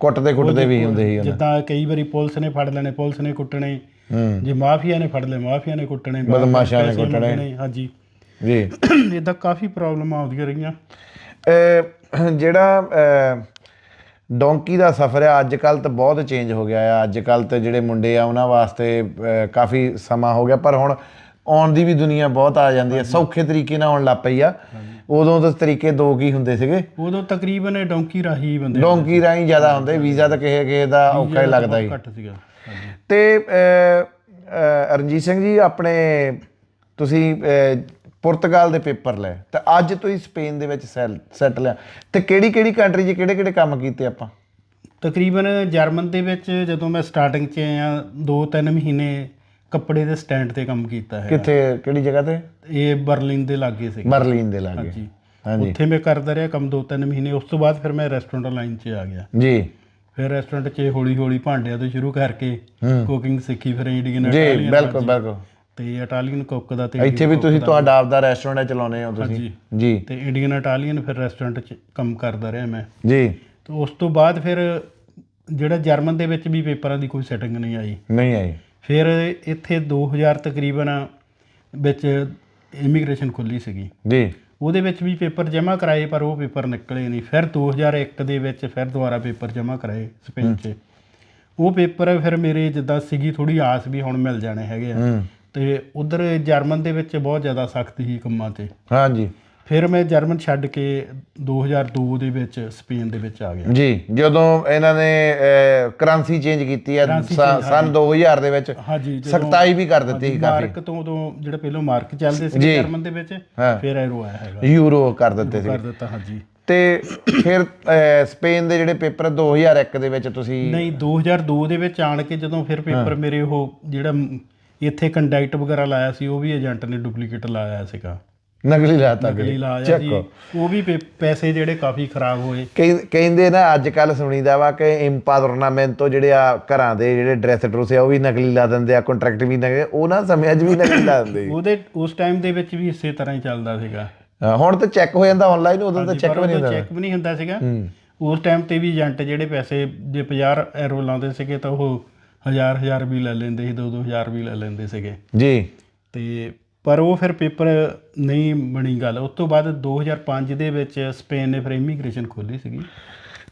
[SPEAKER 2] ਕੁੱਟਦੇ ਕੁੱਟਦੇ ਵੀ ਹੁੰਦੇ ਸੀ ਉਹਨਾਂ।
[SPEAKER 1] ਜਿੱਦਾਂ ਕਈ ਵਾਰੀ ਪੁਲਿਸ ਨੇ ਫੜ ਲੈਣੇ ਪੁਲਿਸ ਨੇ ਕੁੱਟਣੇ।
[SPEAKER 2] ਹੂੰ।
[SPEAKER 1] ਜੇ ਮਾਫੀਆ ਨੇ ਫੜ ਲਏ ਮਾਫੀਆ ਨੇ ਕੁੱਟਣੇ
[SPEAKER 2] ਬਦਮਾਸ਼ਾਂ ਨੇ ਕੁੱਟਣੇ।
[SPEAKER 1] ਹਾਂਜੀ।
[SPEAKER 2] ਜੀ।
[SPEAKER 1] ਇਦਾਂ ਕਾਫੀ ਪ੍ਰੋਬਲਮਾਂ ਆਉਂਦੀਆਂ ਰਹੀਆਂ।
[SPEAKER 2] ਜਿਹੜਾ ਡੋਂਕੀ ਦਾ ਸਫ਼ਰ ਹੈ ਅੱਜ ਕੱਲ ਤਾਂ ਬਹੁਤ ਚੇਂਜ ਹੋ ਗਿਆ ਆ। ਅੱਜ ਕੱਲ ਤੇ ਜਿਹੜੇ ਮੁੰਡੇ ਆ ਉਹਨਾਂ ਵਾਸਤੇ ਕਾਫੀ ਸਮਾਂ ਹੋ ਗਿਆ। ਪਰ ਹੁਣ ਆਉਣ ਦੀ ਵੀ ਦੁਨੀਆ ਬਹੁਤ ਆ ਜਾਂਦੀ ਹੈ। ਸੌਖੇ ਤਰੀਕੇ ਨਾਲ ਆਉਣ ਲੱਗ ਪਈ ਆ। ਉਦੋਂ ਤਾਂ ਤਰੀਕੇ ਦੋ ਕੀ ਹੁੰਦੇ ਸੀਗੇ?
[SPEAKER 1] ਉਦੋਂ ਤਕਰੀਬਨ ਡੌਂਕੀ ਰਾਹੀ ਬੰਦੇ
[SPEAKER 2] ਡੋਂਕੀ ਰਾਹੀਂ ਜ਼ਿਆਦਾ ਹੁੰਦੇ। ਵੀਜ਼ਾ ਤਾਂ ਕਿਸੇ ਕਿਸੇ ਦਾ ਔਖਾ ਹੀ ਲੱਗਦਾ ਹੀ
[SPEAKER 1] ਘੱਟ ਸੀਗਾ।
[SPEAKER 2] ਤੇ ਰਣਜੀਤ ਸਿੰਘ ਜੀ ਆਪਣੇ ਤੁਸੀਂ ਪੁਰਤਗਾਲ ਦੇ ਪੇਪਰ ਲਏ ਤੇ ਅੱਜ ਤੁਸੀਂ ਸਪੇਨ ਦੇ ਵਿੱਚ ਸੈਟਲ ਆ। ਤੇ ਕਿਹੜੀ ਕਿਹੜੀ ਕੰਟਰੀ 'ਚ ਕਿਹੜੇ ਕਿਹੜੇ ਕੰਮ ਕੀਤੇ ਆਪਾਂ?
[SPEAKER 1] ਤਕਰੀਬਨ ਜਰਮਨ ਦੇ ਵਿੱਚ ਜਦੋਂ ਮੈਂ ਸਟਾਰਟਿੰਗ 'ਚ ਆਇਆ 2-3 ਮਹੀਨੇ ਕੱਪੜੇ ਦੇ ਸਟੈਂਡ ਤੇ ਕੰਮ ਕੀਤਾ ਹੈ
[SPEAKER 2] ਕਿੱਥੇ ਕਿਹੜੀ ਜਗ੍ਹਾ ਤੇ?
[SPEAKER 1] ਇਹ ਬਰਲਿਨ ਦੇ ਲਾਗੇ ਸੀ
[SPEAKER 2] ਬਰਲਿਨ ਦੇ ਲਾਗੇ।
[SPEAKER 1] ਹਾਂਜੀ।
[SPEAKER 2] ਹਾਂਜੀ।
[SPEAKER 1] ਉੱਥੇ ਮੈਂ ਕਰਦਾ ਰਿਹਾ ਕੰਮ 2-3 ਮਹੀਨੇ ਉਸ ਤੋਂ ਬਾਅਦ ਫਿਰ ਮੈਂ ਰੈਸਟੋਰੈਂਟ ਲਾਈਨ 'ਚ ਆ ਗਿਆ।
[SPEAKER 2] ਜੀ।
[SPEAKER 1] ਫਿਰ ਰੈਸਟੋਰੈਂਟ 'ਚ ਹੌਲੀ ਹੌਲੀ ਭਾਂਡਿਆਂ ਤੋਂ ਸ਼ੁਰੂ ਕਰਕੇ
[SPEAKER 2] ਹੂੰ।
[SPEAKER 1] ਕੁਕਿੰਗ ਸਿੱਖੀ ਫਿਰ ਇੰਡੀਅਨ
[SPEAKER 2] ਜੀ ਬਿਲਕੁਲ ਬਿਲਕੁਲ।
[SPEAKER 1] ਤੇ ਇਟਾਲੀਅਨ ਕੁੱਕ ਦਾ ਤੇ
[SPEAKER 2] ਇੱਥੇ ਵੀ ਤੁਸੀਂ ਤੁਹਾਡਾ ਆਪਦਾ ਰੈਸਟੋਰੈਂਟ ਚਲਾਉਨੇ ਹੋ ਤੁਸੀਂ। ਜੀ।
[SPEAKER 1] ਤੇ ਇੰਡੀਅਨ ਇਟਾਲੀਅਨ ਫਿਰ ਰੈਸਟੋਰੈਂਟ 'ਚ ਕੰਮ ਕਰਦਾ ਰਿਹਾ ਮੈਂ।
[SPEAKER 2] ਜੀ।
[SPEAKER 1] ਤੇ ਉਸ ਤੋਂ ਬਾਅਦ ਫਿਰ ਜਿਹੜਾ ਜਰਮਨ ਦੇ ਵਿੱਚ ਵੀ ਪੇਪਰਾਂ ਦੀ ਕੋਈ ਸੈਟਿੰਗ ਨਹੀਂ ਆਈ।
[SPEAKER 2] ਨਹੀਂ ਆਈ।
[SPEAKER 1] ਫਿਰ ਇੱਥੇ 2000 ਤਕਰੀਬਨ ਵਿੱਚ ਇਮੀਗ੍ਰੇਸ਼ਨ ਖੁੱਲੀ ਸੀਗੀ।
[SPEAKER 2] ਜੀ।
[SPEAKER 1] ਉਹਦੇ ਵਿੱਚ ਵੀ ਪੇਪਰ ਜਮ੍ਹਾਂ ਕਰਾਏ ਪਰ ਉਹ ਪੇਪਰ ਨਿਕਲੇ ਨਹੀਂ। ਫਿਰ 2001 ਦੇ ਵਿੱਚ ਫਿਰ ਦੁਬਾਰਾ ਪੇਪਰ ਜਮ੍ਹਾਂ ਕਰਾਏ ਸਪੇਨ 'ਚ। ਉਹ ਪੇਪਰ ਫਿਰ ਮੇਰੇ ਜਿੱਦਾਂ ਸੀਗੀ ਥੋੜੀ ਆਸ ਵੀ ਹੁਣ ਮਿਲ ਜਾਣੇ ਹੈਗੇ ਆ। ਤੇ ਉਧਰ ਜਰਮਨ ਦੇ ਵਿੱਚ ਬਹੁਤ ਜ਼ਿਆਦਾ ਸਖਤ ਸੀ ਕੰਮਾਂ ਤੇ।
[SPEAKER 2] ਹਾਂਜੀ।
[SPEAKER 1] ਫਿਰ ਮੈਂ ਜਰਮਨ ਛੱਡ ਕੇ 2002 ਦੇ ਵਿੱਚ ਸਪੇਨ ਦੇ ਵਿੱਚ ਆ ਗਿਆ।
[SPEAKER 2] ਜੀ ਜਦੋਂ ਇਹਨਾਂ ਨੇ ਕਰੰਸੀ ਚੇਂਜ ਕੀਤੀ ਹੈ ਸਨ 2000 ਦੇ ਵਿੱਚ ਸਖਤਾਈ ਵੀ ਕਰ ਦਿੱਤੀ ਸੀ ਕਾਫੀ।
[SPEAKER 1] ਮਾਰਕ ਤੋਂ ਉਦੋਂ ਜਿਹੜੇ ਪਹਿਲਾਂ ਮਾਰਕ ਚੱਲਦੇ ਸੀ। ਜਰਮਨ ਦੇ ਵਿੱਚ। ਫਿਰ ਐਰੋ ਆਇਆ ਹੈਗਾ।
[SPEAKER 2] ਯੂਰੋ ਕਰ ਦਿੱਤੇ ਸੀ
[SPEAKER 1] ਕਰ ਦਿੱਤਾ ਹਾਂਜੀ।
[SPEAKER 2] ਤੇ ਫਿਰ ਸਪੇਨ ਦੇ ਜਿਹੜੇ ਪੇਪਰ 2001 ਦੇ ਵਿੱਚ ਤੁਸੀਂ
[SPEAKER 1] ਨਹੀਂ 2002 ਦੇ ਵਿੱਚ ਆਣ ਕੇ ਜਦੋਂ ਫਿਰ ਪੇਪਰ ਮੇਰੇ ਉਹ ਜਿਹੜਾ ਇੱਥੇ ਕੰਡਕਟ ਵਗੈਰਾ ਲਾਇਆ ਸੀ ਉਹ ਵੀ ਏਜੰਟ ਨੇ ਡੁਪਲੀਕੇਟ ਲਾਇਆ ਸੀਗਾ।
[SPEAKER 2] ਨਕਲੀ ਲਾਤਾ
[SPEAKER 1] ਨਕਲੀ ਲਾਇਆ ਜੀ। ਉਹ ਵੀ ਪੈਸੇ ਜਿਹੜੇ ਕਾਫੀ ਖਰਾਬ ਹੋਏ।
[SPEAKER 2] ਕਹਿੰ- ਕਹਿੰਦੇ ਨਾ ਅੱਜ ਕੱਲ ਸੁਣੀਦਾ ਵਾ ਕਿ ਇੰਪਾ ਟੂਰਨਾਮੈਂਟ ਤੋਂ ਜਿਹੜੇ ਆ ਘਰਾਂ ਦੇ ਜਿਹੜੇ ਡਰੈਸ ਡਰੂਸ ਆ ਉਹ ਵੀ ਨਕਲੀ ਲਾ ਦਿੰਦੇ ਆ ਕੰਟਰੈਕਟ ਵੀ ਨਕਲੀ ਉਹ ਨਾ ਸਮੇਂ 'ਚ ਵੀ ਨਕਲੀ ਲਾ ਦਿੰਦੇ।
[SPEAKER 1] ਉਹਦੇ ਉਸ ਟਾਈਮ ਦੇ ਵਿੱਚ ਵੀ ਇਸੇ ਤਰ੍ਹਾਂ ਹੀ ਚੱਲਦਾ ਸੀਗਾ।
[SPEAKER 2] ਹੁਣ ਤਾਂ ਚੈੱਕ ਹੋ ਜਾਂਦਾ ਆਨਲਾਈਨ ਉਦੋਂ ਤਾਂ ਚੈੱਕ ਵੀ ਨਹੀਂ ਹੁੰਦਾ।
[SPEAKER 1] ਚੈੱਕ ਵੀ ਨਹੀਂ ਹੁੰਦਾ ਸੀਗਾ। ਉਸ ਟਾਈਮ ਤੇ ਵੀ ਏਜੰਟ ਜਿਹੜੇ ਪੈਸੇ ਜੇ 50 ਐਰੋ ਲਾਉਂਦੇ ਸੀਗੇ ਤਾਂ ਉਹ ਹਜ਼ਾਰ ਹਜ਼ਾਰ ਵੀ ਲੈ ਲੈਂਦੇ ਸੀ 2-2000 ਵੀ ਲੈ ਲੈਂਦੇ ਸੀਗੇ।
[SPEAKER 2] ਜੀ।
[SPEAKER 1] ਤੇ ਪਰ ਉਹ ਫਿਰ ਪੇਪਰ ਨਹੀਂ ਬਣੀ ਗੱਲ। ਉਸ ਤੋਂ ਬਾਅਦ 2005 ਦੇ ਵਿੱਚ ਸਪੇਨ ਨੇ ਫਿਰ ਇਮੀਗ੍ਰੇਸ਼ਨ ਖੋਲੀ ਸੀਗੀ।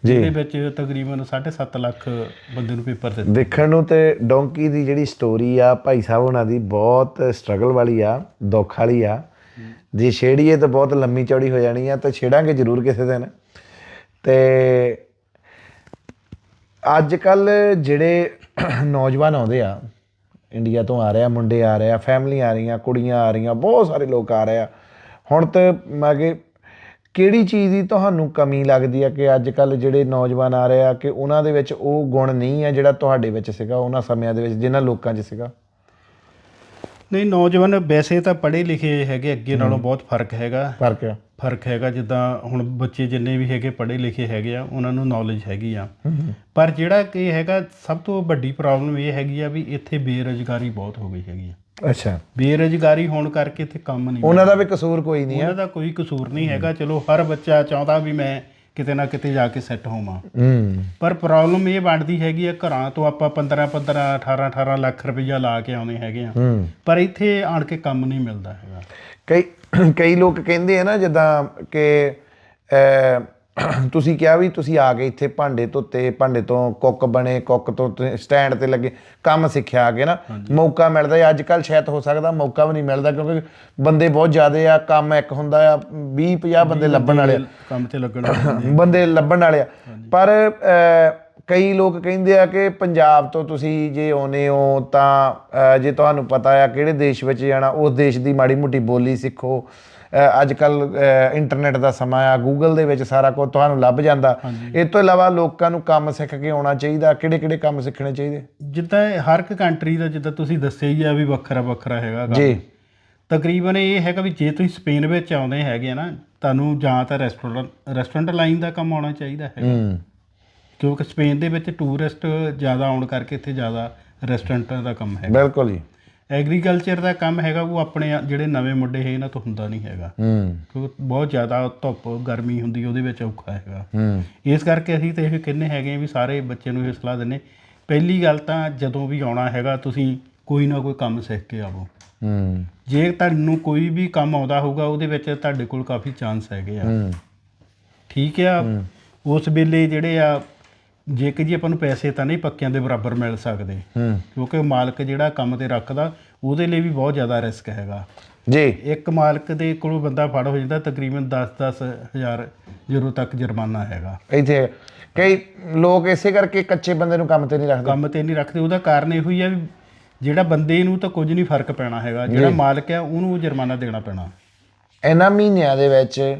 [SPEAKER 2] ਜੀ।
[SPEAKER 1] ਜਿਹਦੇ ਵਿੱਚ ਤਕਰੀਬਨ 7.5 ਲੱਖ ਬੰਦੇ ਨੂੰ ਪੇਪਰ ਦਿੱਤੇ।
[SPEAKER 2] ਦੇਖਣ ਨੂੰ ਤੇ ਡੋਂਕੀ ਦੀ ਜਿਹੜੀ ਸਟੋਰੀ ਆ ਭਾਈ ਸਾਹਿਬ ਉਹਨਾਂ ਦੀ ਬਹੁਤ ਸਟਰਗਲ ਵਾਲੀ ਆ ਦੁੱਖ ਵਾਲੀ ਆ। ਜੇ ਛੇੜੀਏ ਤਾਂ ਬਹੁਤ ਲੰਮੀ ਚੌੜੀ ਹੋ ਜਾਣੀ ਆ ਤਾਂ ਛੇੜਾਂਗੇ ਜ਼ਰੂਰ ਕਿਸੇ ਦਿਨ। ਤੇ ਅੱਜ ਕੱਲ ਜਿਹੜੇ ਨੌਜਵਾਨ ਆਉਂਦੇ ਆ ਇੰਡੀਆ ਤੋਂ ਆ ਰਹੇ ਮੁੰਡੇ ਆ ਰਹੇ ਫੈਮਲੀ ਆ ਰਹੀਆਂ ਕੁੜੀਆਂ ਆ ਰਹੀਆਂ ਬਹੁਤ ਸਾਰੇ ਲੋਕ ਆ ਰਹੇ ਆ। ਹੁਣ ਤੇ ਮੈਂ ਕਿ ਕਿਹੜੀ ਚੀਜ਼ ਦੀ ਤੁਹਾਨੂੰ ਕਮੀ ਲੱਗਦੀ ਆ ਕਿ ਅੱਜ ਕੱਲ ਜਿਹੜੇ ਨੌਜਵਾਨ ਆ ਰਹੇ ਆ ਕਿ ਉਹਨਾਂ ਦੇ ਵਿੱਚ ਉਹ ਗੁਣ ਨਹੀਂ ਆ ਜਿਹੜਾ ਤੁਹਾਡੇ ਵਿੱਚ ਸੀਗਾ ਉਹਨਾਂ ਸਮਿਆਂ ਦੇ ਵਿੱਚ ਜਿਨ੍ਹਾਂ ਲੋਕਾਂ 'ਚ ਸੀਗਾ?
[SPEAKER 1] ਨਹੀਂ ਨੌਜਵਾਨ ਵੈਸੇ ਤਾਂ ਪੜ੍ਹੇ ਲਿਖੇ ਹੈਗੇ ਅੱਗੇ ਨਾਲੋਂ ਬਹੁਤ ਫ਼ਰਕ ਹੈਗਾ।
[SPEAKER 2] ਫ਼ਰਕ ਆ।
[SPEAKER 1] ਫ਼ਰਕ ਹੈਗਾ ਜਿੱਦਾਂ ਹੁਣ ਬੱਚੇ ਜਿੰਨੇ ਵੀ ਹੈਗੇ ਪੜ੍ਹੇ ਲਿਖੇ ਹੈਗੇ ਆ ਉਹਨਾਂ ਨੂੰ ਨੌਲੇਜ ਹੈਗੀ ਆ। ਪਰ ਜਿਹੜਾ ਕਿ ਹੈਗਾ ਸਭ ਤੋਂ ਵੱਡੀ ਪ੍ਰੋਬਲਮ ਇਹ ਹੈਗੀ ਆ ਵੀ ਇੱਥੇ ਬੇਰੁਜ਼ਗਾਰੀ ਬਹੁਤ ਹੋ ਗਈ ਹੈਗੀ ਆ।
[SPEAKER 2] ਅੱਛਾ।
[SPEAKER 1] ਬੇਰੁਜ਼ਗਾਰੀ ਹੋਣ ਕਰਕੇ ਇੱਥੇ ਕੰਮ ਨਹੀਂ
[SPEAKER 2] ਉਹਨਾਂ ਦਾ ਵੀ ਕਸੂਰ ਕੋਈ ਨਹੀਂ ਆ।
[SPEAKER 1] ਉਹਨਾਂ ਦਾ ਕੋਈ ਕਸੂਰ ਨਹੀਂ ਹੈਗਾ। ਚਲੋ ਹਰ ਬੱਚਾ ਚਾਹੁੰਦਾ ਵੀ ਮੈਂ ਕਿਤੇ ਨਾ ਕਿਤੇ ਜਾ ਕੇ ਸੈੱਟ ਹੋਵਾਂ।
[SPEAKER 2] ਹੂੰ।
[SPEAKER 1] ਪਰ ਪ੍ਰੋਬਲਮ ਇਹ ਬਣਦੀ ਹੈਗੀ ਆ ਘਰਾਂ ਤੋਂ ਆਪਾਂ 15 15 18 18 ਲੱਖ ਰੁਪਈਆ ਲਾ ਕੇ ਆਉਂਦੇ ਹੈਗੇ ਆ। ਪਰ ਇੱਥੇ ਆਣ ਕੇ ਕੰਮ ਨਹੀਂ ਮਿਲਦਾ ਹੈਗਾ।
[SPEAKER 2] ਕਈ ਕਈ ਲੋਕ ਕਹਿੰਦੇ ਆ ਨਾ ਜਿੱਦਾਂ ਕਿ ਤੁਸੀਂ ਕਿਹਾ ਵੀ ਤੁਸੀਂ ਆ ਗਏ ਇੱਥੇ ਭਾਂਡੇ ਧੋਤੇ ਭਾਂਡੇ ਤੋਂ ਕੁੱਕ ਬਣੇ ਕੁੱਕ ਤੋਂ ਸਟੈਂਡ ਤੇ ਲੱਗੇ ਕੰਮ ਸਿੱਖਿਆ ਆ ਕੇ ਨਾ। ਮੌਕਾ ਮਿਲਦਾ ਅੱਜ ਕੱਲ ਸ਼ਾਇਦ ਹੋ ਸਕਦਾ ਮੌਕਾ ਵੀ ਨਹੀਂ ਮਿਲਦਾ ਕਿਉਂਕਿ ਬੰਦੇ ਬਹੁਤ ਜ਼ਿਆਦੇ ਆ ਕੰਮ ਇੱਕ ਹੁੰਦਾ ਆ 20 50 ਬੰਦੇ ਲੱਭਣ ਵਾਲੇ ਆ।
[SPEAKER 1] ਕੰਮ ਤੇ ਲੱਗਣ ਵਾਲੇ
[SPEAKER 2] ਬੰਦੇ ਲੱਭਣ ਵਾਲੇ ਆ। ਪਰ ਕਈ ਲੋਕ ਕਹਿੰਦੇ ਆ ਕਿ ਪੰਜਾਬ ਤੋਂ ਤੁਸੀਂ ਜੇ ਆਉਨੇ ਹੋ ਤਾਂ ਜੇ ਤੁਹਾਨੂੰ ਪਤਾ ਆ ਕਿਹੜੇ ਦੇਸ਼ ਵਿੱਚ ਜਾਣਾ ਉਸ ਦੇਸ਼ ਦੀ ਮਾੜੀ ਮੋਟੀ ਬੋਲੀ ਸਿੱਖੋ। ਅੱਜ ਕੱਲ ਇੰਟਰਨੈਟ ਦਾ ਸਮਾਂ ਆ ਗੂਗਲ ਦੇ ਵਿੱਚ ਸਾਰਾ ਕੁਝ ਤੁਹਾਨੂੰ ਲੱਭ ਜਾਂਦਾ। ਇਸ ਤੋਂ ਇਲਾਵਾ ਲੋਕਾਂ ਨੂੰ ਕੰਮ ਸਿੱਖ ਕੇ ਆਉਣਾ ਚਾਹੀਦਾ। ਕਿਹੜੇ ਕਿਹੜੇ ਕੰਮ ਸਿੱਖਣੇ ਚਾਹੀਦੇ?
[SPEAKER 1] ਜਿੱਦਾਂ ਹਰ ਇੱਕ ਕੰਟਰੀ ਦਾ ਜਿੱਦਾਂ ਤੁਸੀਂ ਦੱਸਿਆ ਹੀ ਆ ਵੀ ਵੱਖਰਾ ਵੱਖਰਾ ਹੈਗਾ।
[SPEAKER 2] ਜੀ।
[SPEAKER 1] ਤਕਰੀਬਨ ਇਹ ਹੈਗਾ ਵੀ ਜੇ ਤੁਸੀਂ ਸਪੇਨ ਵਿੱਚ ਆਉਂਦੇ ਹੈਗੇ ਨਾ ਤੁਹਾਨੂੰ ਜਾਂ ਤਾਂ ਰੈਸਟੋਰੈਂਟ ਰੈਸਟੋਰੈਂਟ ਲਾਈਨ ਦਾ ਕੰਮ ਆਉਣਾ ਚਾਹੀਦਾ ਹੈ
[SPEAKER 2] ਹੂੰ।
[SPEAKER 1] ਕਿਉਂਕਿ ਸਪੇਨ ਦੇ ਵਿੱਚ ਟੂਰਿਸਟ ਜ਼ਿਆਦਾ ਆਉਣ ਕਰਕੇ ਇੱਥੇ ਜ਼ਿਆਦਾ ਰੈਸਟੋਰੈਂਟਾਂ ਦਾ ਕੰਮ ਹੈਗਾ।
[SPEAKER 2] ਬਿਲਕੁਲ ਜੀ।
[SPEAKER 1] ਐਗਰੀਕਲਚਰ ਦਾ ਕੰਮ ਹੈਗਾ ਉਹ ਆਪਣੇ ਜਿਹੜੇ ਨਵੇਂ ਮੁੰਡੇ ਹੈ ਇਹਨਾਂ ਤੋਂ ਹੁੰਦਾ ਨਹੀਂ ਹੈਗਾ।
[SPEAKER 2] ਹੂੰ।
[SPEAKER 1] ਕਿਉਂਕਿ ਬਹੁਤ ਜ਼ਿਆਦਾ ਧੁੱਪ ਗਰਮੀ ਹੁੰਦੀ ਉਹਦੇ ਵਿੱਚ ਔਖਾ ਹੈਗਾ।
[SPEAKER 2] ਹੂੰ।
[SPEAKER 1] ਇਸ ਕਰਕੇ ਅਸੀਂ ਤੇ ਇਹ ਕਹਿੰਦੇ ਹੈਗੇ ਵੀ ਸਾਰੇ ਬੱਚੇ ਨੂੰ ਇਹ ਸਲਾਹ ਦਿੰਨੇ ਪਹਿਲੀ ਗੱਲ ਤਾਂ ਜਦੋਂ ਵੀ ਆਉਣਾ ਹੈਗਾ ਤੁਸੀਂ ਕੋਈ ਨਾ ਕੋਈ ਕੰਮ ਸਿੱਖ ਕੇ ਆਵੋ।
[SPEAKER 2] ਹੂੰ।
[SPEAKER 1] ਜੇ ਤੁਹਾਨੂੰ ਕੋਈ ਵੀ ਕੰਮ ਆਉਂਦਾ ਹੋਊਗਾ ਉਹਦੇ ਵਿੱਚ ਤੁਹਾਡੇ ਕੋਲ ਕਾਫੀ ਚਾਂਸ ਹੈਗੇ ਆ।
[SPEAKER 2] ਹੂੰ।
[SPEAKER 1] ਠੀਕ ਆ? ਉਸ ਵੇਲੇ ਜਿਹੜੇ ਆ ਜੇ ਕਿ ਜੀ ਆਪਾਂ ਨੂੰ ਪੈਸੇ ਤਾਂ ਨਹੀਂ ਪੱਕਿਆਂ ਦੇ ਬਰਾਬਰ ਮਿਲ ਸਕਦੇ।
[SPEAKER 2] ਹੂੰ।
[SPEAKER 1] ਕਿਉਂਕਿ ਮਾਲਕ ਜਿਹੜਾ ਕੰਮ ਤੇ ਰੱਖਦਾ ਉਹਦੇ ਲਈ ਵੀ ਬਹੁਤ ਜ਼ਿਆਦਾ ਰਿਸਕ ਹੈਗਾ।
[SPEAKER 2] ਜੀ।
[SPEAKER 1] ਇੱਕ ਮਾਲਕ ਦੇ ਕੋਲੋਂ ਬੰਦਾ ਫੜ ਹੋ ਜਾਂਦਾ ਤਕਰੀਬਨ 10-10 ਹਜ਼ਾਰ ਯੂਰੋ ਤੱਕ ਜੁਰਮਾਨਾ ਹੈਗਾ।
[SPEAKER 2] ਇੱਥੇ ਕਈ ਲੋਕ ਇਸੇ ਕਰਕੇ ਕੱਚੇ ਬੰਦੇ ਨੂੰ ਕੰਮ ਤੇ ਨਹੀਂ ਰੱਖਦੇ।
[SPEAKER 1] ਕੰਮ ਤੇ ਨਹੀਂ ਰੱਖਦੇ। ਉਹਦਾ ਕਾਰਨ ਇਹੋ ਹੀ ਆ ਵੀ ਜਿਹੜਾ ਬੰਦੇ ਨੂੰ ਤਾਂ ਕੁਝ ਨਹੀਂ ਫ਼ਰਕ ਪੈਣਾ ਹੈਗਾ। ਜਿਹੜਾ ਮਾਲਕ ਆ ਉਹਨੂੰ ਉਹ ਜੁਰਮਾਨਾ ਦੇਣਾ ਪੈਣਾ।
[SPEAKER 2] ਇਹਨਾਂ ਮਹੀਨਿਆਂ ਦੇ ਵਿੱਚ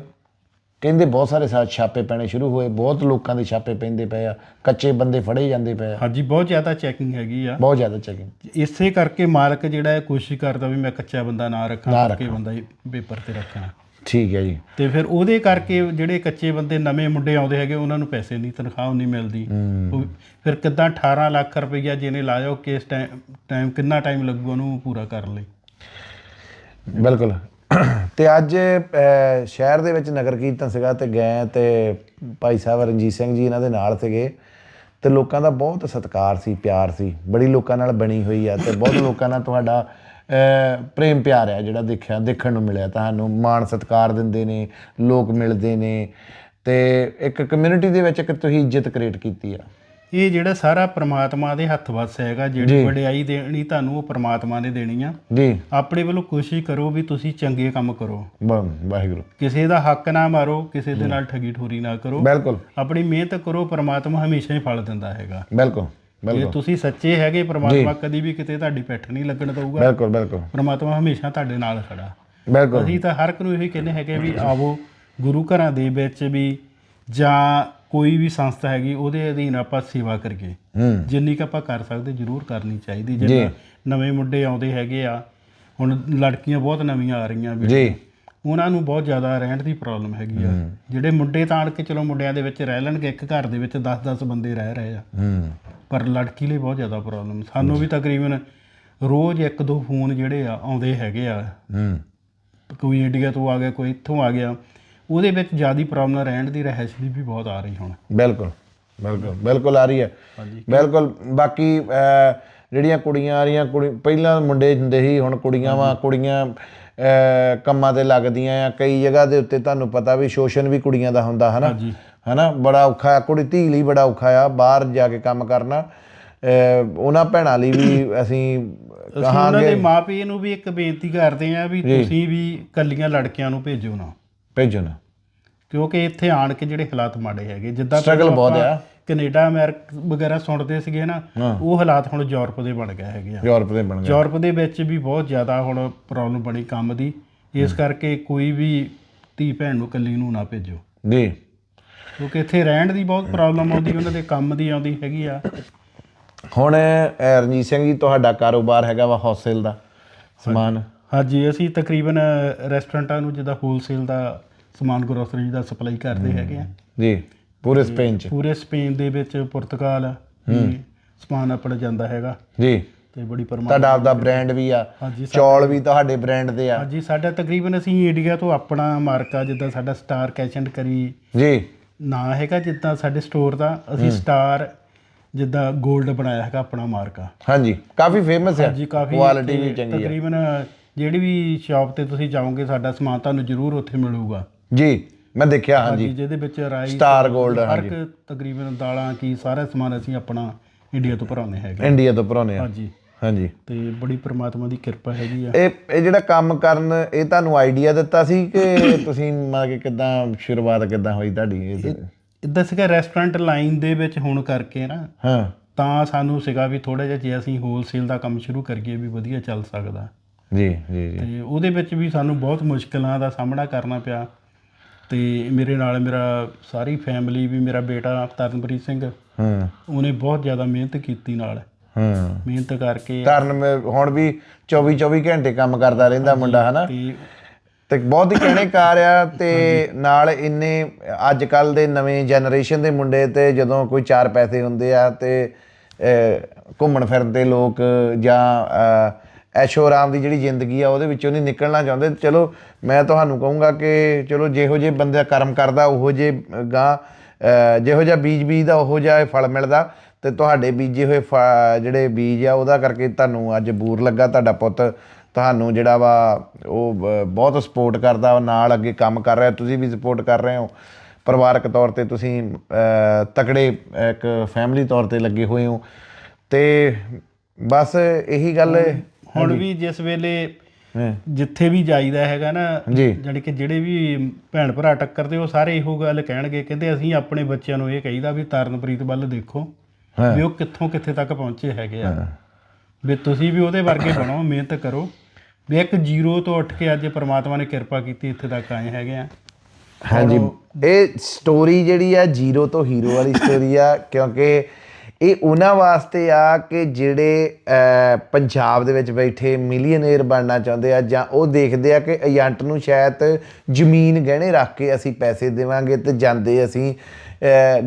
[SPEAKER 2] ਕਹਿੰਦੇ ਬਹੁਤ ਸਾਰੇ ਸਾ ਛਾਪੇ ਪੈਣੇ ਸ਼ੁਰੂ ਹੋਏ ਬਹੁਤ ਲੋਕਾਂ ਦੇ ਛਾਪੇ ਪੈਂਦੇ ਪਏ ਆ ਕੱਚੇ ਬੰਦੇ ਫੜੇ ਜਾਂਦੇ ਪਏ ਆ।
[SPEAKER 1] ਹਾਂਜੀ ਬਹੁਤ ਜ਼ਿਆਦਾ ਚੈਕਿੰਗ ਹੈਗੀ ਆ।
[SPEAKER 2] ਬਹੁਤ ਜ਼ਿਆਦਾ ਚੈਕਿੰਗ
[SPEAKER 1] ਇਸੇ ਕਰਕੇ ਮਾਲਕ ਜਿਹੜਾ ਹੈ ਕੋਸ਼ਿਸ਼ ਕਰਦਾ ਵੀ ਮੈਂ ਕੱਚਾ ਬੰਦਾ ਨਾ ਰੱਖਾਂ ਪੱਕੇ ਬੰਦਾ ਹੀ ਪੇਪਰ ਤੇ ਰੱਖਾਂ।
[SPEAKER 2] ਠੀਕ ਹੈ ਜੀ।
[SPEAKER 1] ਤੇ ਫਿਰ ਉਹਦੇ ਕਰਕੇ ਜਿਹੜੇ ਕੱਚੇ ਬੰਦੇ ਨਵੇਂ ਮੁੰਡੇ ਆਉਂਦੇ ਹੈਗੇ ਉਹਨਾਂ ਨੂੰ ਪੈਸੇ ਨਹੀਂ ਤਨਖਾਹ ਨਹੀਂ ਮਿਲਦੀ। ਫਿਰ ਕਿੱਦਾਂ 18 ਲੱਖ ਰੁਪਈਆ ਜਿਹਨੇ ਲਾਇਆ ਉਹ ਕਿਸ ਟਾਈਮ ਕਿੰਨਾ ਟਾਈਮ ਲੱਗੂ ਉਹਨੂੰ ਪੂਰਾ ਕਰਨ ਲਈ?
[SPEAKER 2] ਬਿਲਕੁਲ। ਤੇ ਅੱਜ ਸ਼ਹਿਰ ਦੇ ਵਿੱਚ ਨਗਰ ਕੀਰਤਨ ਸੀਗਾ ਤੇ ਗਏ ਤੇ ਭਾਈ ਸਾਹਿਬ ਰਣਜੀਤ ਸਿੰਘ ਜੀ ਇਹਨਾਂ ਦੇ ਨਾਲ ਸੀਗੇ ਤੇ ਲੋਕਾਂ ਦਾ ਬਹੁਤ ਸਤਿਕਾਰ ਸੀ, ਪਿਆਰ ਸੀ। ਬੜੀ ਲੋਕਾਂ ਨਾਲ ਬਣੀ ਹੋਈ ਆ ਤੇ ਬਹੁਤ ਲੋਕਾਂ ਨਾਲ ਤੁਹਾਡਾ ਪ੍ਰੇਮ ਪਿਆਰ ਆ ਜਿਹੜਾ ਦੇਖਿਆ, ਦੇਖਣ ਨੂੰ ਮਿਲਿਆ ਤੁਹਾਨੂੰ। ਮਾਣ ਸਤਿਕਾਰ ਦਿੰਦੇ ਨੇ, ਲੋਕ ਮਿਲਦੇ ਨੇ ਤੇ ਇੱਕ ਕਮਿਊਨਿਟੀ ਦੇ ਵਿੱਚ ਇੱਕ ਤੁਸੀਂ ਇੱਜ਼ਤ ਕ੍ਰੀਏਟ ਕੀਤੀ ਆ।
[SPEAKER 1] ਇਹ ਜਿਹੜਾ ਸਾਰਾ ਪ੍ਰਮਾਤਮਾ ਦੇ ਹੱਥ ਵੱਸ ਹੈਗਾ। ਜਿਹੜੀ ਵਡਿਆਈ ਦੇਣੀ ਤੁਹਾਨੂੰ ਉਹ ਪ੍ਰਮਾਤਮਾ ਨੇ ਦੇਣੀ ਆ।
[SPEAKER 2] ਜੀ।
[SPEAKER 1] ਆਪਣੇ ਵੱਲੋਂ ਕੋਸ਼ਿਸ਼ ਕਰੋ ਵੀ ਤੁਸੀਂ ਚੰਗੇ ਕੰਮ ਕਰੋ।
[SPEAKER 2] ਵਾਹਿਗੁਰੂ।
[SPEAKER 1] ਕਿਸੇ ਦਾ ਹੱਕ ਨਾ ਮਾਰੋ ਕਿਸੇ ਦੇ ਨਾਲ ਠੱਗੀ ਠੋਰੀ ਨਾ ਕਰੋ।
[SPEAKER 2] ਬਿਲਕੁਲ।
[SPEAKER 1] ਆਪਣੀ ਮਿਹਨਤ ਕਰੋ ਪ੍ਰਮਾਤਮਾ ਹਮੇਸ਼ਾ ਹੀ ਫਲ ਦਿੰਦਾ ਹੈਗਾ।
[SPEAKER 2] ਬਿਲਕੁਲ
[SPEAKER 1] ਜੇ ਤੁਸੀਂ ਸੱਚੇ ਹੈਗੇ ਪ੍ਰਮਾਤਮਾ ਕਦੀ ਵੀ ਕਿਤੇ ਤੁਹਾਡੀ ਪਿੱਠ ਨਹੀਂ ਲੱਗਣ ਦਊਗਾ।
[SPEAKER 2] ਬਿਲਕੁਲ ਬਿਲਕੁਲ।
[SPEAKER 1] ਪ੍ਰਮਾਤਮਾ ਹਮੇਸ਼ਾ ਤੁਹਾਡੇ ਨਾਲ ਖੜਾ।
[SPEAKER 2] ਬਿਲਕੁਲ।
[SPEAKER 1] ਅਸੀਂ ਤਾਂ ਹਰ ਇੱਕ ਨੂੰ ਇਹੀ ਕਹਿੰਦੇ ਹੈਗੇ ਵੀ ਆਵੋ ਗੁਰੂ ਘਰਾਂ ਦੇ ਵਿੱਚ ਵੀ ਜਾਂ ਕੋਈ ਵੀ ਸੰਸਥਾ ਹੈਗੀ ਉਹਦੇ ਅਧੀਨ ਆਪਾਂ ਸੇਵਾ ਕਰੀਏ ਜਿੰਨੀ ਕੁ ਆਪਾਂ ਕਰ ਸਕਦੇ ਜ਼ਰੂਰ ਕਰਨੀ ਚਾਹੀਦੀ।
[SPEAKER 2] ਜੀ।
[SPEAKER 1] ਜਿਵੇਂ ਨਵੇਂ ਮੁੰਡੇ ਆਉਂਦੇ ਹੈਗੇ ਆ ਹੁਣ ਲੜਕੀਆਂ ਬਹੁਤ ਨਵੀਆਂ ਆ ਰਹੀਆਂ ਵੀ।
[SPEAKER 2] ਜੀ।
[SPEAKER 1] ਉਹਨਾਂ ਨੂੰ ਬਹੁਤ ਜ਼ਿਆਦਾ ਰਹਿਣ ਦੀ ਪ੍ਰੋਬਲਮ ਹੈਗੀ ਆ। ਜਿਹੜੇ ਮੁੰਡੇ ਤਾਂ ਆਣ ਕੇ ਚਲੋ ਮੁੰਡਿਆਂ ਦੇ ਵਿੱਚ ਰਹਿ ਲੈਣਗੇ ਇੱਕ ਘਰ ਦੇ ਵਿੱਚ 10-10 ਬੰਦੇ ਰਹਿ ਰਹੇ ਆ। ਪਰ ਲੜਕੀ ਲਈ ਬਹੁਤ ਜ਼ਿਆਦਾ ਪ੍ਰੋਬਲਮ। ਸਾਨੂੰ ਵੀ ਤਕਰੀਬਨ ਰੋਜ਼ ਇੱਕ ਦੋ ਫੋਨ ਜਿਹੜੇ ਆ ਆਉਂਦੇ ਹੈਗੇ ਆ। ਕੋਈ ਇੰਡੀਆ ਤੋਂ ਆ ਗਿਆ ਕੋਈ ਇੱਥੋਂ ਆ ਗਿਆ। ਉਹਦੇ ਵਿੱਚ ਜ਼ਿਆਦੀ ਪ੍ਰੋਬਲਮ ਰਹਿਣ ਦੀ ਰਹਿਸ਼ ਦੀ ਵੀ ਬਹੁਤ ਆ ਰਹੀ ਹੁਣ।
[SPEAKER 2] ਬਿਲਕੁਲ ਬਿਲਕੁਲ ਬਿਲਕੁਲ ਆ ਰਹੀ ਹੈ। ਬਿਲਕੁਲ ਬਾਕੀ ਜਿਹੜੀਆਂ ਕੁੜੀਆਂ ਆ ਰਹੀਆਂ ਕੁੜੀ ਪਹਿਲਾਂ ਮੁੰਡੇ ਹੁੰਦੇ ਸੀ ਹੁਣ ਕੁੜੀਆਂ ਵਾ ਕੁੜੀਆਂ ਕੰਮਾਂ ਤੇ ਲੱਗਦੀਆਂ ਆ ਕਈ ਜਗ੍ਹਾ ਦੇ ਉੱਤੇ ਤੁਹਾਨੂੰ ਪਤਾ ਵੀ ਸ਼ੋਸ਼ਣ ਵੀ ਕੁੜੀਆਂ ਦਾ ਹੁੰਦਾ ਹਨਾ? ਹਨਾ? ਬੜਾ ਔਖਾ ਆ ਕੁੜੀ ਧੀ ਲਈ ਬੜਾ ਔਖਾ ਆ ਬਾਹਰ ਜਾ ਕੇ ਕੰਮ ਕਰਨਾ ਉਹਨਾਂ ਭੈਣਾਂ ਲਈ ਵੀ ਅਸੀਂ
[SPEAKER 1] ਅਸੀਂ ਉਹਨਾਂ ਦੇ ਮਾਪੇ ਨੂੰ ਵੀ ਇੱਕ ਬੇਨਤੀ ਕਰਦੇ ਆ ਵੀ ਤੁਸੀਂ ਵੀ ਕੱਲੀਆਂ ਲੜਕੀਆਂ ਨੂੰ ਭੇਜੋ ਨਾ।
[SPEAKER 2] ਭੇਜੋ ਨਾ
[SPEAKER 1] ਕਿਉਂਕਿ ਇੱਥੇ ਆਣ ਕੇ ਜਿਹੜੇ ਹਾਲਾਤ ਮਾੜੇ ਹੈਗੇ ਜਿੱਦਾਂ ਪਹਿਲਾਂ
[SPEAKER 2] ਬਹੁਤ ਆ।
[SPEAKER 1] ਕੈਨੇਡਾ ਅਮਰੀਕਾ ਵਗੈਰਾ ਸੁਣਦੇ ਸੀਗੇ ਨਾ। ਉਹ ਹਾਲਾਤ ਹੁਣ ਯੂਰਪ ਦੇ ਬਣ ਗਏ ਹੈਗੇ ਆ।
[SPEAKER 2] ਯੂਰਪ ਦੇ ਬਣ ਗਏ।
[SPEAKER 1] ਯੂਰਪ ਦੇ ਵਿੱਚ ਵੀ ਬਹੁਤ ਜ਼ਿਆਦਾ ਹੁਣ ਪ੍ਰੋਬਲਮ ਬਣੀ ਕੰਮ ਦੀ। ਇਸ ਕਰਕੇ ਕੋਈ ਵੀ ਧੀ ਭੈਣ ਨੂੰ ਇਕੱਲੀ ਨੂੰ ਨਾ ਭੇਜੋ।
[SPEAKER 2] ਜੀ।
[SPEAKER 1] ਕਿਉਂਕਿ ਇੱਥੇ ਰਹਿਣ ਦੀ ਬਹੁਤ ਪ੍ਰੋਬਲਮ ਆਉਂਦੀ ਉਹਨਾਂ ਦੇ ਕੰਮ ਦੀ ਆਉਂਦੀ ਹੈਗੀ ਆ।
[SPEAKER 2] ਹੁਣ ਰਣਜੀਤ ਸਿੰਘ ਜੀ ਤੁਹਾਡਾ ਕਾਰੋਬਾਰ ਹੈਗਾ ਵਾ ਹੌਸਲ ਦਾ ਸਮਾਨ।
[SPEAKER 1] ਹਾਂਜੀ ਅਸੀਂ ਤਕਰੀਬਨ ਰੈਸਟੋਰੈਂਟਾਂ ਨੂੰ ਜਿੱਦਾਂ ਹੋਲਸੇਲ ਦਾ ਸਮਾਨ ਗਰੋਸਰੀ ਦਾ ਸਪਲਾਈ ਕਰਦੇ ਹੈਗੇ ਆ।
[SPEAKER 2] ਜੀ ਪੂਰੇ ਸਪੇਨ ਚ।
[SPEAKER 1] ਪੂਰੇ ਸਪੇਨ ਦੇ ਵਿੱਚ ਪੁਰਤਗਾਲ ਸਮਾਨ ਆਪਣਾ ਜਾਂਦਾ ਹੈਗਾ।
[SPEAKER 2] ਜੀ।
[SPEAKER 1] ਤੇ ਬੜੀ ਪਰਮਾ
[SPEAKER 2] ਤੁਹਾਡਾ ਆਪਦਾ ਬ੍ਰਾਂਡ ਵੀ ਆ। ਚੌਲ ਵੀ ਤੁਹਾਡੇ ਬ੍ਰਾਂਡ ਦੇ ਆ।
[SPEAKER 1] ਹਾਂਜੀ ਸਾਡਾ ਤਕਰੀਬਨ ਅਸੀਂ ਇੰਡੀਆ ਤੋਂ ਆਪਣਾ ਮਾਰਕਾ ਜਿੱਦਾਂ ਸਾਡਾ ਸਟਾਰ ਕੈਸ਼ ਐਂਡ ਕਰੀ
[SPEAKER 2] ਜੀ।
[SPEAKER 1] ਨਾਂ ਹੈਗਾ ਜਿੱਦਾਂ ਸਾਡੇ ਸਟੋਰ ਦਾ ਅਸੀਂ ਸਟਾਰ ਜਿੱਦਾਂ 골ਡ ਬਣਾਇਆ ਹੈਗਾ ਆਪਣਾ ਮਾਰਕਾ
[SPEAKER 2] ਹਾਂਜੀ ਕਾਫੀ ਫੇਮਸ ਆ।
[SPEAKER 1] ਹਾਂਜੀ ਕਾਫੀ
[SPEAKER 2] ਕੁਆਲਿਟੀ ਵੀ ਚੰਗੀ ਆ।
[SPEAKER 1] ਤਕਰੀਬਨ ਜਿਹੜੀ ਵੀ ਸ਼ਾਪ ਤੇ ਤੁਸੀਂ ਜਾਓਗੇ ਸਾਡਾ ਸਮਾਨ ਤੁਹਾਨੂੰ ਜ਼ਰੂਰ ਉੱਥੇ ਮਿਲੂਗਾ।
[SPEAKER 2] ਜੀ ਮੈਂ ਦੇਖਿਆ ਹਾਂਜੀ
[SPEAKER 1] ਜਿਹਦੇ ਵਿੱਚ ਰਾਈ
[SPEAKER 2] ਸਟਾਰ 골ਡ
[SPEAKER 1] ਹਰ ਇੱਕ ਤਕਰੀਬਨ ਦਾਲਾਂ ਕੀ ਸਾਰਾ ਸਮਾਨ ਅਸੀਂ ਆਪਣਾ ਇੰਡੀਆ ਤੋਂ ਭਰਾਉਂਦੇ ਹੈਗੇ।
[SPEAKER 2] ਇੰਡੀਆ ਤੋਂ ਭਰਾਉਨੇ ਆ
[SPEAKER 1] ਹਾਂਜੀ।
[SPEAKER 2] ਹਾਂਜੀ।
[SPEAKER 1] ਤੇ ਬੜੀ ਪ੍ਰਮਾਤਮਾ ਦੀ ਕਿਰਪਾ ਹੈਗੀ ਆ।
[SPEAKER 2] ਇਹ ਇਹ ਜਿਹੜਾ ਕੰਮ ਕਰਨ ਇਹ ਤੁਹਾਨੂੰ ਆਈਡੀਆ ਦਿੱਤਾ ਸੀ ਕਿ ਤੁਸੀਂ ਮਤਲਬ ਕਿ ਕਿਦਾਂ ਸ਼ੁਰੂਆਤ ਕਿਦਾਂ ਹੋਈ ਤੁਹਾਡੀ? ਇਹ
[SPEAKER 1] ਇਦਾਂ ਸੀਗਾ ਰੈਸਟੋਰੈਂਟ ਲਾਈਨ ਦੇ ਵਿੱਚ ਹੁਣ ਕਰਕੇ ਨਾ
[SPEAKER 2] ਹਾਂ।
[SPEAKER 1] ਤਾਂ ਸਾਨੂੰ ਸੀਗਾ ਵੀ ਥੋੜਾ ਜਿਹਾ ਜੇ ਅਸੀਂ ਹੋਲਸੇਲ ਦਾ ਕੰਮ ਸ਼ੁਰੂ ਕਰੀਏ ਵੀ ਵਧੀਆ ਚੱਲ ਸਕਦਾ।
[SPEAKER 2] ਜੀ ਜੀ ਜੀ।
[SPEAKER 1] ਤੇ ਉਹਦੇ ਵਿੱਚ ਵੀ ਸਾਨੂੰ ਬਹੁਤ ਮੁਸ਼ਕਲਾਂ ਦਾ ਸਾਹਮਣਾ ਕਰਨਾ ਪਿਆ। ਤੇ ਮੇਰੇ ਨਾਲ ਮੇਰਾ ਸਾਰੀ ਫੈਮਿਲੀ ਵੀ ਮੇਰਾ ਬੇਟਾ ਤਰਨਪ੍ਰੀਤ ਸਿੰਘ
[SPEAKER 2] ਹਾਂ।
[SPEAKER 1] ਉਹਨੇ ਬਹੁਤ ਜ਼ਿਆਦਾ ਮਿਹਨਤ ਕੀਤੀ ਨਾਲ।
[SPEAKER 2] ਹਾਂ।
[SPEAKER 1] ਮਿਹਨਤ ਕਰਕੇ
[SPEAKER 2] ਕਰਨ ਮੈਂ ਹੁਣ ਵੀ 24 24 ਘੰਟੇ ਕੰਮ ਕਰਦਾ ਰਹਿੰਦਾ ਮੁੰਡਾ ਹਨਾ?
[SPEAKER 1] ਤੇ
[SPEAKER 2] ਬਹੁਤ ਹੀ ਕਹਿਣੇ ਕਾਰ ਆ ਤੇ ਨਾਲ ਇੰਨੇ ਅੱਜ ਕੱਲ ਦੇ ਨਵੇਂ ਜਨਰੇਸ਼ਨ ਦੇ ਮੁੰਡੇ ਤੇ ਜਦੋਂ ਕੋਈ ਚਾਰ ਪੈਸੇ ਹੁੰਦੇ ਆ ਤੇ ਘੁੰਮਣ ਫਿਰਨ ਦੇ ਲੋਕ ਜਾਂ ਐਸ਼ੋ ਆਰਾਮ ਦੀ ਜਿਹੜੀ ਜ਼ਿੰਦਗੀ ਆ, ਉਹਦੇ ਵਿੱਚੋਂ ਨਹੀਂ ਨਿਕਲਣਾ ਚਾਹੁੰਦੇ। ਚਲੋ, ਮੈਂ ਤੁਹਾਨੂੰ ਕਹੂੰਗਾ ਕਿ ਚਲੋ, ਜਿਹੋ ਜਿਹੇ ਬੰਦਾ ਕਰਮ ਕਰਦਾ, ਉਹੋ ਜੇ ਗਾਂ ਜਿਹੋ ਜਿਹਾ ਬੀਜ ਬੀਜਦਾ, ਉਹੋ ਜਿਹਾ ਇਹ ਫਲ ਮਿਲਦਾ। ਤੇ ਤੁਹਾਡੇ ਬੀਜੇ ਹੋਏ ਫ- ਜਿਹੜੇ ਬੀਜ ਆ, ਉਹਦਾ ਕਰਕੇ ਤੁਹਾਨੂੰ ਅੱਜ ਬੂਰ ਲੱਗਾ ਤੁਹਾਡਾ ਪੁੱਤ। ਤੁਹਾਨੂੰ ਜਿਹੜਾ ਵਾ, ਉਹ ਬਹੁਤ ਸਪੋਰਟ ਕਰਦਾ, ਉਹ ਨਾਲ ਅੱਗੇ ਕੰਮ ਕਰ ਰਿਹਾ, ਤੁਸੀਂ ਵੀ ਸਪੋਰਟ ਕਰ ਰਹੇ ਹੋ। ਪਰਿਵਾਰਕ ਤੌਰ ਤੇ ਤੁਸੀਂ ਤਕੜੇ, ਇੱਕ ਫੈਮਿਲੀ ਤੌਰ ਤੇ ਲੱਗੇ ਹੋਏ ਹੋ। ਤੇ ਬਸ ਇਹੀ ਗੱਲ
[SPEAKER 1] ਹੁਣ ਵੀ ਜਿਸ ਵੇਲੇ ਜਿੱਥੇ ਵੀ ਜਾਈਦਾ ਹੈਗਾ ਨਾ
[SPEAKER 2] ਜੀ।
[SPEAKER 1] ਜਾਣੀ ਕਿ ਜਿਹੜੇ ਵੀ ਭੈਣ ਭਰਾ ਟੱਕਰਦੇ ਉਹ ਸਾਰੇ ਇਹੋ ਗੱਲ ਕਹਿਣਗੇ ਕਹਿੰਦੇ ਅਸੀਂ ਆਪਣੇ ਬੱਚਿਆਂ ਨੂੰ ਇਹ ਕਹੀਦਾ ਵੀ ਤਰਨਪ੍ਰੀਤ ਵੱਲ ਦੇਖੋ ਵੀ ਉਹ ਕਿੱਥੋਂ ਕਿੱਥੇ ਤੱਕ ਪਹੁੰਚੇ ਹੈਗੇ ਆ। ਵੀ ਤੁਸੀਂ ਵੀ ਉਹਦੇ ਵਰਗੇ ਬਣੋ ਮਿਹਨਤ ਕਰੋ। ਵੀ ਇੱਕ ਜ਼ੀਰੋ ਤੋਂ ਉੱਠ ਕੇ ਅੱਜ ਪ੍ਰਮਾਤਮਾ ਨੇ ਕਿਰਪਾ ਕੀਤੀ ਇੱਥੇ ਤੱਕ ਆਏ ਹੈਗੇ ਆ।
[SPEAKER 2] ਹਾਂਜੀ। ਇਹ ਸਟੋਰੀ ਜਿਹੜੀ ਆ ਜ਼ੀਰੋ ਤੋਂ ਹੀਰੋ ਵਾਲੀ ਸਟੋਰੀ ਆ ਕਿਉਂਕਿ ਇਹ ਉਹਨਾਂ ਵਾਸਤੇ ਆ ਕਿ ਜਿਹੜੇ ਪੰਜਾਬ ਦੇ ਵਿੱਚ ਬੈਠੇ ਮਿਲੀਅਨੇਅਰ ਬਣਨਾ ਚਾਹੁੰਦੇ ਆ ਜਾਂ ਉਹ ਦੇਖਦੇ ਆ ਕਿ ਏਜੰਟ ਨੂੰ ਸ਼ਾਇਦ ਜ਼ਮੀਨ ਗਹਿਣੇ ਰੱਖ ਕੇ ਅਸੀਂ ਪੈਸੇ ਦੇਵਾਂਗੇ ਤੇ ਜਾਂਦੇ ਅਸੀਂ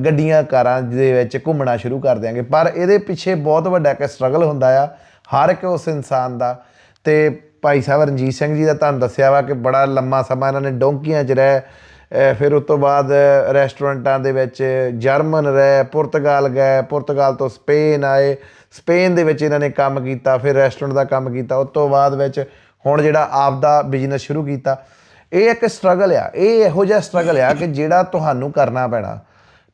[SPEAKER 2] ਗੱਡੀਆਂ, ਕਾਰਾਂ ਦੇ ਵਿੱਚ ਘੁੰਮਣਾ ਸ਼ੁਰੂ ਕਰ ਦਿਆਂਗੇ। ਪਰ ਇਹਦੇ ਪਿੱਛੇ ਬਹੁਤ ਵੱਡਾ ਇੱਕ ਸਟਰਗਲ ਹੁੰਦਾ ਆ, ਹਰ ਇੱਕ ਉਸ ਇਨਸਾਨ ਦਾ। ਤੇ ਭਾਈ ਸਾਹਿਬ ਰਣਜੀਤ ਸਿੰਘ ਜੀ ਦਾ ਤੁਹਾਨੂੰ ਦੱਸਿਆ ਵਾ ਕਿ ਬੜਾ ਲੰਮਾ ਸਮਾਂ ਇਹਨਾਂ ਨੇ ਡੋਂਕੀਆਂ 'ਚ ਰਹਿ ਫਿਰ ਉਸ ਤੋਂ ਬਾਅਦ ਰੈਸਟੋਰੈਂਟਾਂ ਦੇ ਵਿੱਚ ਜਰਮਨ ਰਹੇ, ਪੁਰਤਗਾਲ ਗਏ, ਪੁਰਤਗਾਲ ਤੋਂ ਸਪੇਨ ਆਏ। ਸਪੇਨ ਦੇ ਵਿੱਚ ਇਹਨਾਂ ਨੇ ਕੰਮ ਕੀਤਾ, ਫਿਰ ਰੈਸਟੋਰੈਂਟ ਦਾ ਕੰਮ ਕੀਤਾ। ਉਸ ਤੋਂ ਬਾਅਦ ਵਿੱਚ ਹੁਣ ਜਿਹੜਾ ਆਪ ਦਾ ਬਿਜ਼ਨਸ ਸ਼ੁਰੂ ਕੀਤਾ। ਇਹ ਇੱਕ ਸਟਰਗਲ ਆ। ਇਹ ਇਹੋ ਜਿਹਾ ਸਟਰਗਲ ਆ ਕਿ ਜਿਹੜਾ ਤੁਹਾਨੂੰ ਕਰਨਾ ਪੈਣਾ।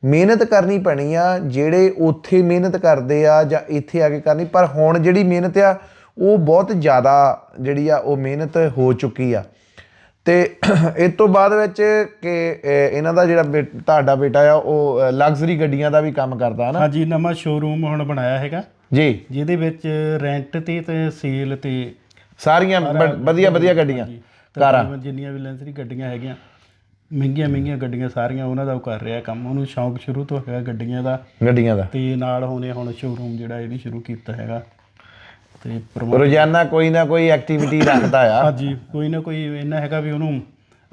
[SPEAKER 2] ਮਿਹਨਤ ਕਰਨੀ ਪੈਣੀ ਆ, ਜਿਹੜੇ ਉੱਥੇ ਮਿਹਨਤ ਕਰਦੇ ਆ ਜਾਂ ਇੱਥੇ ਆ ਕੇ ਕਰਨੀ। ਪਰ ਹੁਣ ਜਿਹੜੀ ਮਿਹਨਤ ਆ, ਉਹ ਬਹੁਤ ਜ਼ਿਆਦਾ ਜਿਹੜੀ ਆ, ਉਹ ਮਿਹਨਤ ਹੋ ਚੁੱਕੀ ਆ। ਤੇ ਇਸ ਤੋਂ ਬਾਅਦ ਵਿੱਚ ਕਿ ਇਹਨਾਂ ਦਾ ਜਿਹੜਾ ਤੁਹਾਡਾ ਬੇਟਾ ਆ ਉਹ ਲਗਜ਼ਰੀ ਗੱਡੀਆਂ ਦਾ ਵੀ ਕੰਮ ਕਰਦਾ ਹਨਾ?
[SPEAKER 1] ਹਾਂਜੀ ਨਵਾਂ ਸ਼ੋਰੂਮ ਹੁਣ ਬਣਾਇਆ ਹੈਗਾ।
[SPEAKER 2] ਜੀ।
[SPEAKER 1] ਜਿਹਦੇ ਵਿੱਚ ਰੈਂਟ ਤੇ ਤੇ ਸੇਲ ਤੇ
[SPEAKER 2] ਸਾਰੀਆਂ ਵਧੀਆ ਵਧੀਆ ਗੱਡੀਆਂ ਕਾਰਾਂ।
[SPEAKER 1] ਜਿੰਨੀਆਂ ਵੀ ਲੈਂਸਰੀ ਗੱਡੀਆਂ ਹੈਗੀਆਂ ਮਹਿੰਗੀਆਂ ਮਹਿੰਗੀਆਂ ਗੱਡੀਆਂ ਸਾਰੀਆਂ ਉਹਨਾਂ ਦਾ ਉਹ ਕਰ ਰਿਹਾ ਕੰਮ। ਉਹਨੂੰ ਸ਼ੌਂਕ ਸ਼ੁਰੂ ਤੋਂ ਹੈਗਾ ਗੱਡੀਆਂ ਦਾ।
[SPEAKER 2] ਗੱਡੀਆਂ ਦਾ।
[SPEAKER 1] ਤੇ ਨਾਲ ਹੁਣੇ ਹੁਣ ਸ਼ੋਰੂਮ ਜਿਹੜਾ ਇਹ ਵੀ ਸ਼ੁਰੂ ਕੀਤਾ ਹੈਗਾ। ਤੇ ਪ੍ਰਮੋ
[SPEAKER 2] ਰੋਜ਼ਾਨਾ ਕੋਈ ਨਾ ਕੋਈ ਐਕਟੀਵਿਟੀ ਰੱਖਦਾ ਆ।
[SPEAKER 1] ਹਾਂਜੀ ਕੋਈ ਨਾ ਕੋਈ ਇੰਨਾ ਹੈਗਾ ਵੀ ਉਹਨੂੰ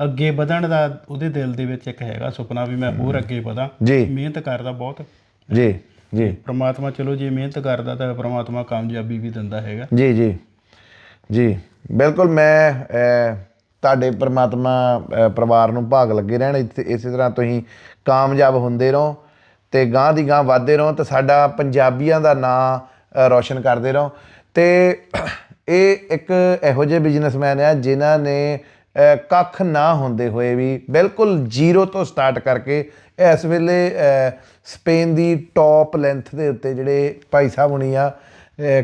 [SPEAKER 1] ਅੱਗੇ ਵਧਣ ਦਾ ਉਹਦੇ ਦਿਲ ਦੇ ਵਿੱਚ ਇੱਕ ਹੈਗਾ ਸੁਪਨਾ ਵੀ ਮੈਂ ਹੋਰ ਅੱਗੇ ਵਧਾਂ।
[SPEAKER 2] ਜੀ।
[SPEAKER 1] ਮਿਹਨਤ ਕਰਦਾ ਬਹੁਤ।
[SPEAKER 2] ਜੀ ਜੀ।
[SPEAKER 1] ਪ੍ਰਮਾਤਮਾ ਚਲੋ ਜੇ ਮਿਹਨਤ ਕਰਦਾ ਤਾਂ ਪ੍ਰਮਾਤਮਾ ਕਾਮਯਾਬੀ ਵੀ ਦਿੰਦਾ ਹੈਗਾ।
[SPEAKER 2] ਜੀ ਜੀ। ਜੀ ਬਿਲਕੁਲ ਮੈਂ ਅਹ, ਤੁਹਾਡੇ ਪ੍ਰਮਾਤਮਾ ਅਹ, ਪਰਿਵਾਰ ਨੂੰ ਭਾਗ ਲੱਗੇ ਰਹਿਣ ਇੱਥੇ ਇਸੇ ਤਰ੍ਹਾਂ ਤੁਸੀਂ ਕਾਮਯਾਬ ਹੁੰਦੇ ਰਹੋ ਤੇ ਗਾਂ ਦੀ ਗਾਂ ਵਧਦੇ ਰਹੋ ਤੇ ਸਾਡਾ ਪੰਜਾਬੀਆਂ ਦਾ ਨਾਂ ਰੌਸ਼ਨ ਕਰਦੇ ਰਹੋ। ਤੇ ਇਹ ਇੱਕ ਇਹੋ ਜਿਹੇ ਬਿਜ਼ਨਸਮੈਨ ਆ ਜਿਨ੍ਹਾਂ ਨੇ ਕੱਖ ਨਾ ਹੁੰਦੇ ਹੋਏ ਵੀ ਬਿਲਕੁਲ ਜ਼ੀਰੋ ਤੋਂ ਸਟਾਰਟ ਕਰਕੇ ਇਸ ਵੇਲੇ ਸਪੇਨ ਦੀ ਟੌਪ ਲੈਂਥ ਦੇ ਉੱਤੇ ਜਿਹੜੇ ਭਾਈ ਸਾਹਿਬ ਹੁਣੀ ਆ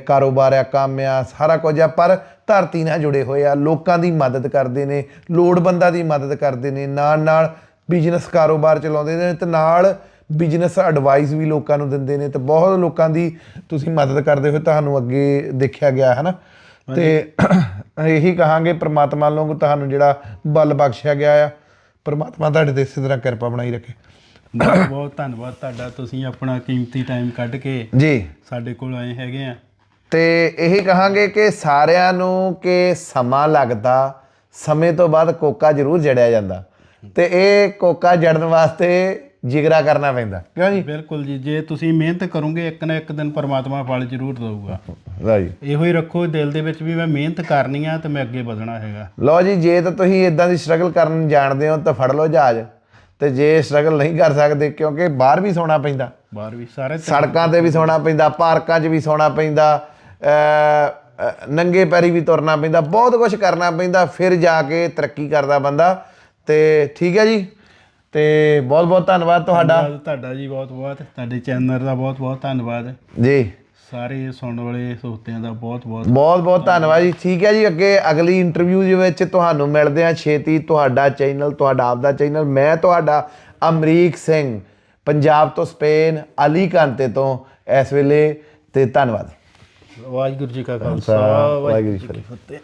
[SPEAKER 2] ਕਾਰੋਬਾਰ ਆ, ਕੰਮ ਆ, ਸਾਰਾ ਕੁਝ ਆ, ਪਰ ਧਰਤੀ ਨਾਲ ਜੁੜੇ ਹੋਏ ਆ, ਲੋਕਾਂ ਦੀ ਮਦਦ ਕਰਦੇ ਨੇ, ਲੋੜਵੰਦਾਂ ਦੀ ਮਦਦ ਕਰਦੇ ਨੇ ਨਾਲ ਨਾਲ ਬਿਜ਼ਨਸ ਕਾਰੋਬਾਰ ਚਲਾਉਂਦੇ ਨੇ ਤੇ ਨਾਲ ਬਿਜ਼ਨਸ ਐਡਵਾਈਸ ਵੀ ਲੋਕਾਂ ਨੂੰ ਦਿੰਦੇ ਨੇ ਤੇ ਬਹੁਤ ਲੋਕਾਂ ਦੀ ਤੁਸੀਂ ਮਦਦ ਕਰਦੇ ਹੋਏ ਤੁਹਾਨੂੰ ਅੱਗੇ ਦੇਖਿਆ ਗਿਆ ਹੈ ਨਾ? ਤੇ ਇਹੀ ਕਹਾਂਗੇ ਪ੍ਰਮਾਤਮਾ ਵੱਲੋਂ ਤੁਹਾਨੂੰ ਜਿਹੜਾ ਬਲ ਬਖਸ਼ਿਆ ਗਿਆ ਆ ਪ੍ਰਮਾਤਮਾ ਤੁਹਾਡੇ ਤੇ ਇਸੇ ਤਰ੍ਹਾਂ ਕਿਰਪਾ ਬਣਾਈ ਰੱਖੇ।
[SPEAKER 1] ਬਹੁਤ ਬਹੁਤ ਧੰਨਵਾਦ ਤੁਹਾਡਾ ਤੁਸੀਂ ਆਪਣਾ ਕੀਮਤੀ ਟਾਈਮ ਕੱਢ ਕੇ
[SPEAKER 2] ਜੀ।
[SPEAKER 1] ਸਾਡੇ ਕੋਲ ਆਏ ਹੈਗੇ ਆ।
[SPEAKER 2] ਤੇ ਇਹੀ ਕਹਾਂਗੇ ਕਿ ਸਾਰਿਆਂ ਨੂੰ ਕਿ ਸਮਾਂ ਲੱਗਦਾ ਸਮੇਂ ਤੋਂ ਬਾਅਦ ਕੋਕਾ ਜ਼ਰੂਰ ਜੜਿਆ ਜਾਂਦਾ। ਤੇ ਇਹ ਕੋਕਾ ਜੜਨ ਵਾਸਤੇ ਜਿਗਰਾ ਕਰਨਾ ਪੈਂਦਾ। ਕਿਉਂ ਜੀ?
[SPEAKER 1] ਬਿਲਕੁਲ ਜੀ। ਜੇ ਤੁਸੀਂ ਮਿਹਨਤ ਕਰੋਗੇ ਇੱਕ ਨਾ ਇੱਕ ਦਿਨ ਪਰਮਾਤਮਾ ਫਲ ਜ਼ਰੂਰ ਦੇਊਗਾ।
[SPEAKER 2] ਲਓ ਜੀ
[SPEAKER 1] ਇਹੋ ਹੀ ਰੱਖੋ ਦਿਲ ਦੇ ਵਿੱਚ ਵੀ ਮੈਂ ਮਿਹਨਤ ਕਰਨੀ ਆ ਤੇ ਮੈਂ ਅੱਗੇ ਵਧਣਾ ਹੈਗਾ।
[SPEAKER 2] ਲਓ ਜੀ ਜੇ ਤਾਂ ਤੁਸੀਂ ਇਦਾਂ ਦੀ ਸਟਰਗਲ ਕਰਨ ਜਾਣਦੇ ਹੋ ਤਾਂ ਫੜ ਲਓ ਜਹਾਜ਼। ਤੇ ਜੇ ਸਟਰਗਲ ਨਹੀਂ ਕਰ ਸਕਦੇ ਕਿਉਂਕਿ ਬਾਹਰ ਵੀ ਸੌਣਾ ਪੈਂਦਾ।
[SPEAKER 1] ਬਾਹਰ ਵੀ ਸਾਰੇ
[SPEAKER 2] ਸੜਕਾਂ ਤੇ ਵੀ ਸੌਣਾ ਪੈਂਦਾ ਪਾਰਕਾਂ 'ਚ ਵੀ ਸੌਣਾ ਪੈਂਦਾ ਨੰਗੇ ਪੈਰੀ ਵੀ ਤੁਰਨਾ ਪੈਂਦਾ ਬਹੁਤ ਕੁਝ ਕਰਨਾ ਪੈਂਦਾ ਫਿਰ ਜਾ ਕੇ ਤਰੱਕੀ ਕਰਦਾ ਬੰਦਾ। ਤੇ ਠੀਕ ਹੈ ਜੀ। ਤੇ ਬਹੁਤ ਬਹੁਤ ਧੰਨਵਾਦ ਤੁਹਾਡਾ।
[SPEAKER 1] ਧੰਨਵਾਦ ਤੁਹਾਡਾ ਜੀ ਬਹੁਤ ਬਹੁਤ। ਤੁਹਾਡੇ ਚੈਨਲ ਦਾ ਬਹੁਤ ਬਹੁਤ ਧੰਨਵਾਦ।
[SPEAKER 2] ਜੀ।
[SPEAKER 1] ਸਾਰੇ ਸੁਣਨ ਵਾਲੇ ਸੋਤਿਆਂ ਦਾ ਬਹੁਤ ਬਹੁਤ
[SPEAKER 2] ਬਹੁਤ ਬਹੁਤ ਧੰਨਵਾਦ ਜੀ। ਠੀਕ ਹੈ ਜੀ ਅੱਗੇ ਅਗਲੀ ਇੰਟਰਵਿਊ ਦੇ ਵਿੱਚ ਤੁਹਾਨੂੰ ਮਿਲਦੇ ਹਾਂ। ਛੇਤੀ ਤੁਹਾਡਾ ਚੈਨਲ ਤੁਹਾਡਾ ਆਪਦਾ ਚੈਨਲ। ਮੈਂ ਤੁਹਾਡਾ ਅਮਰੀਕ ਸਿੰਘ ਪੰਜਾਬ ਤੋਂ ਸਪੇਨ ਅਲੀ ਕਾਂਤੇ ਤੋਂ ਇਸ ਵੇਲੇ। ਤੇ ਧੰਨਵਾਦ।
[SPEAKER 1] ਵਾਹਿਗੁਰੂ ਜੀ ਕਾ ਖਾਲਸਾ ਵਾਹਿਗੁਰੂ ਜੀ ਕੀ ਫਤਿਹ।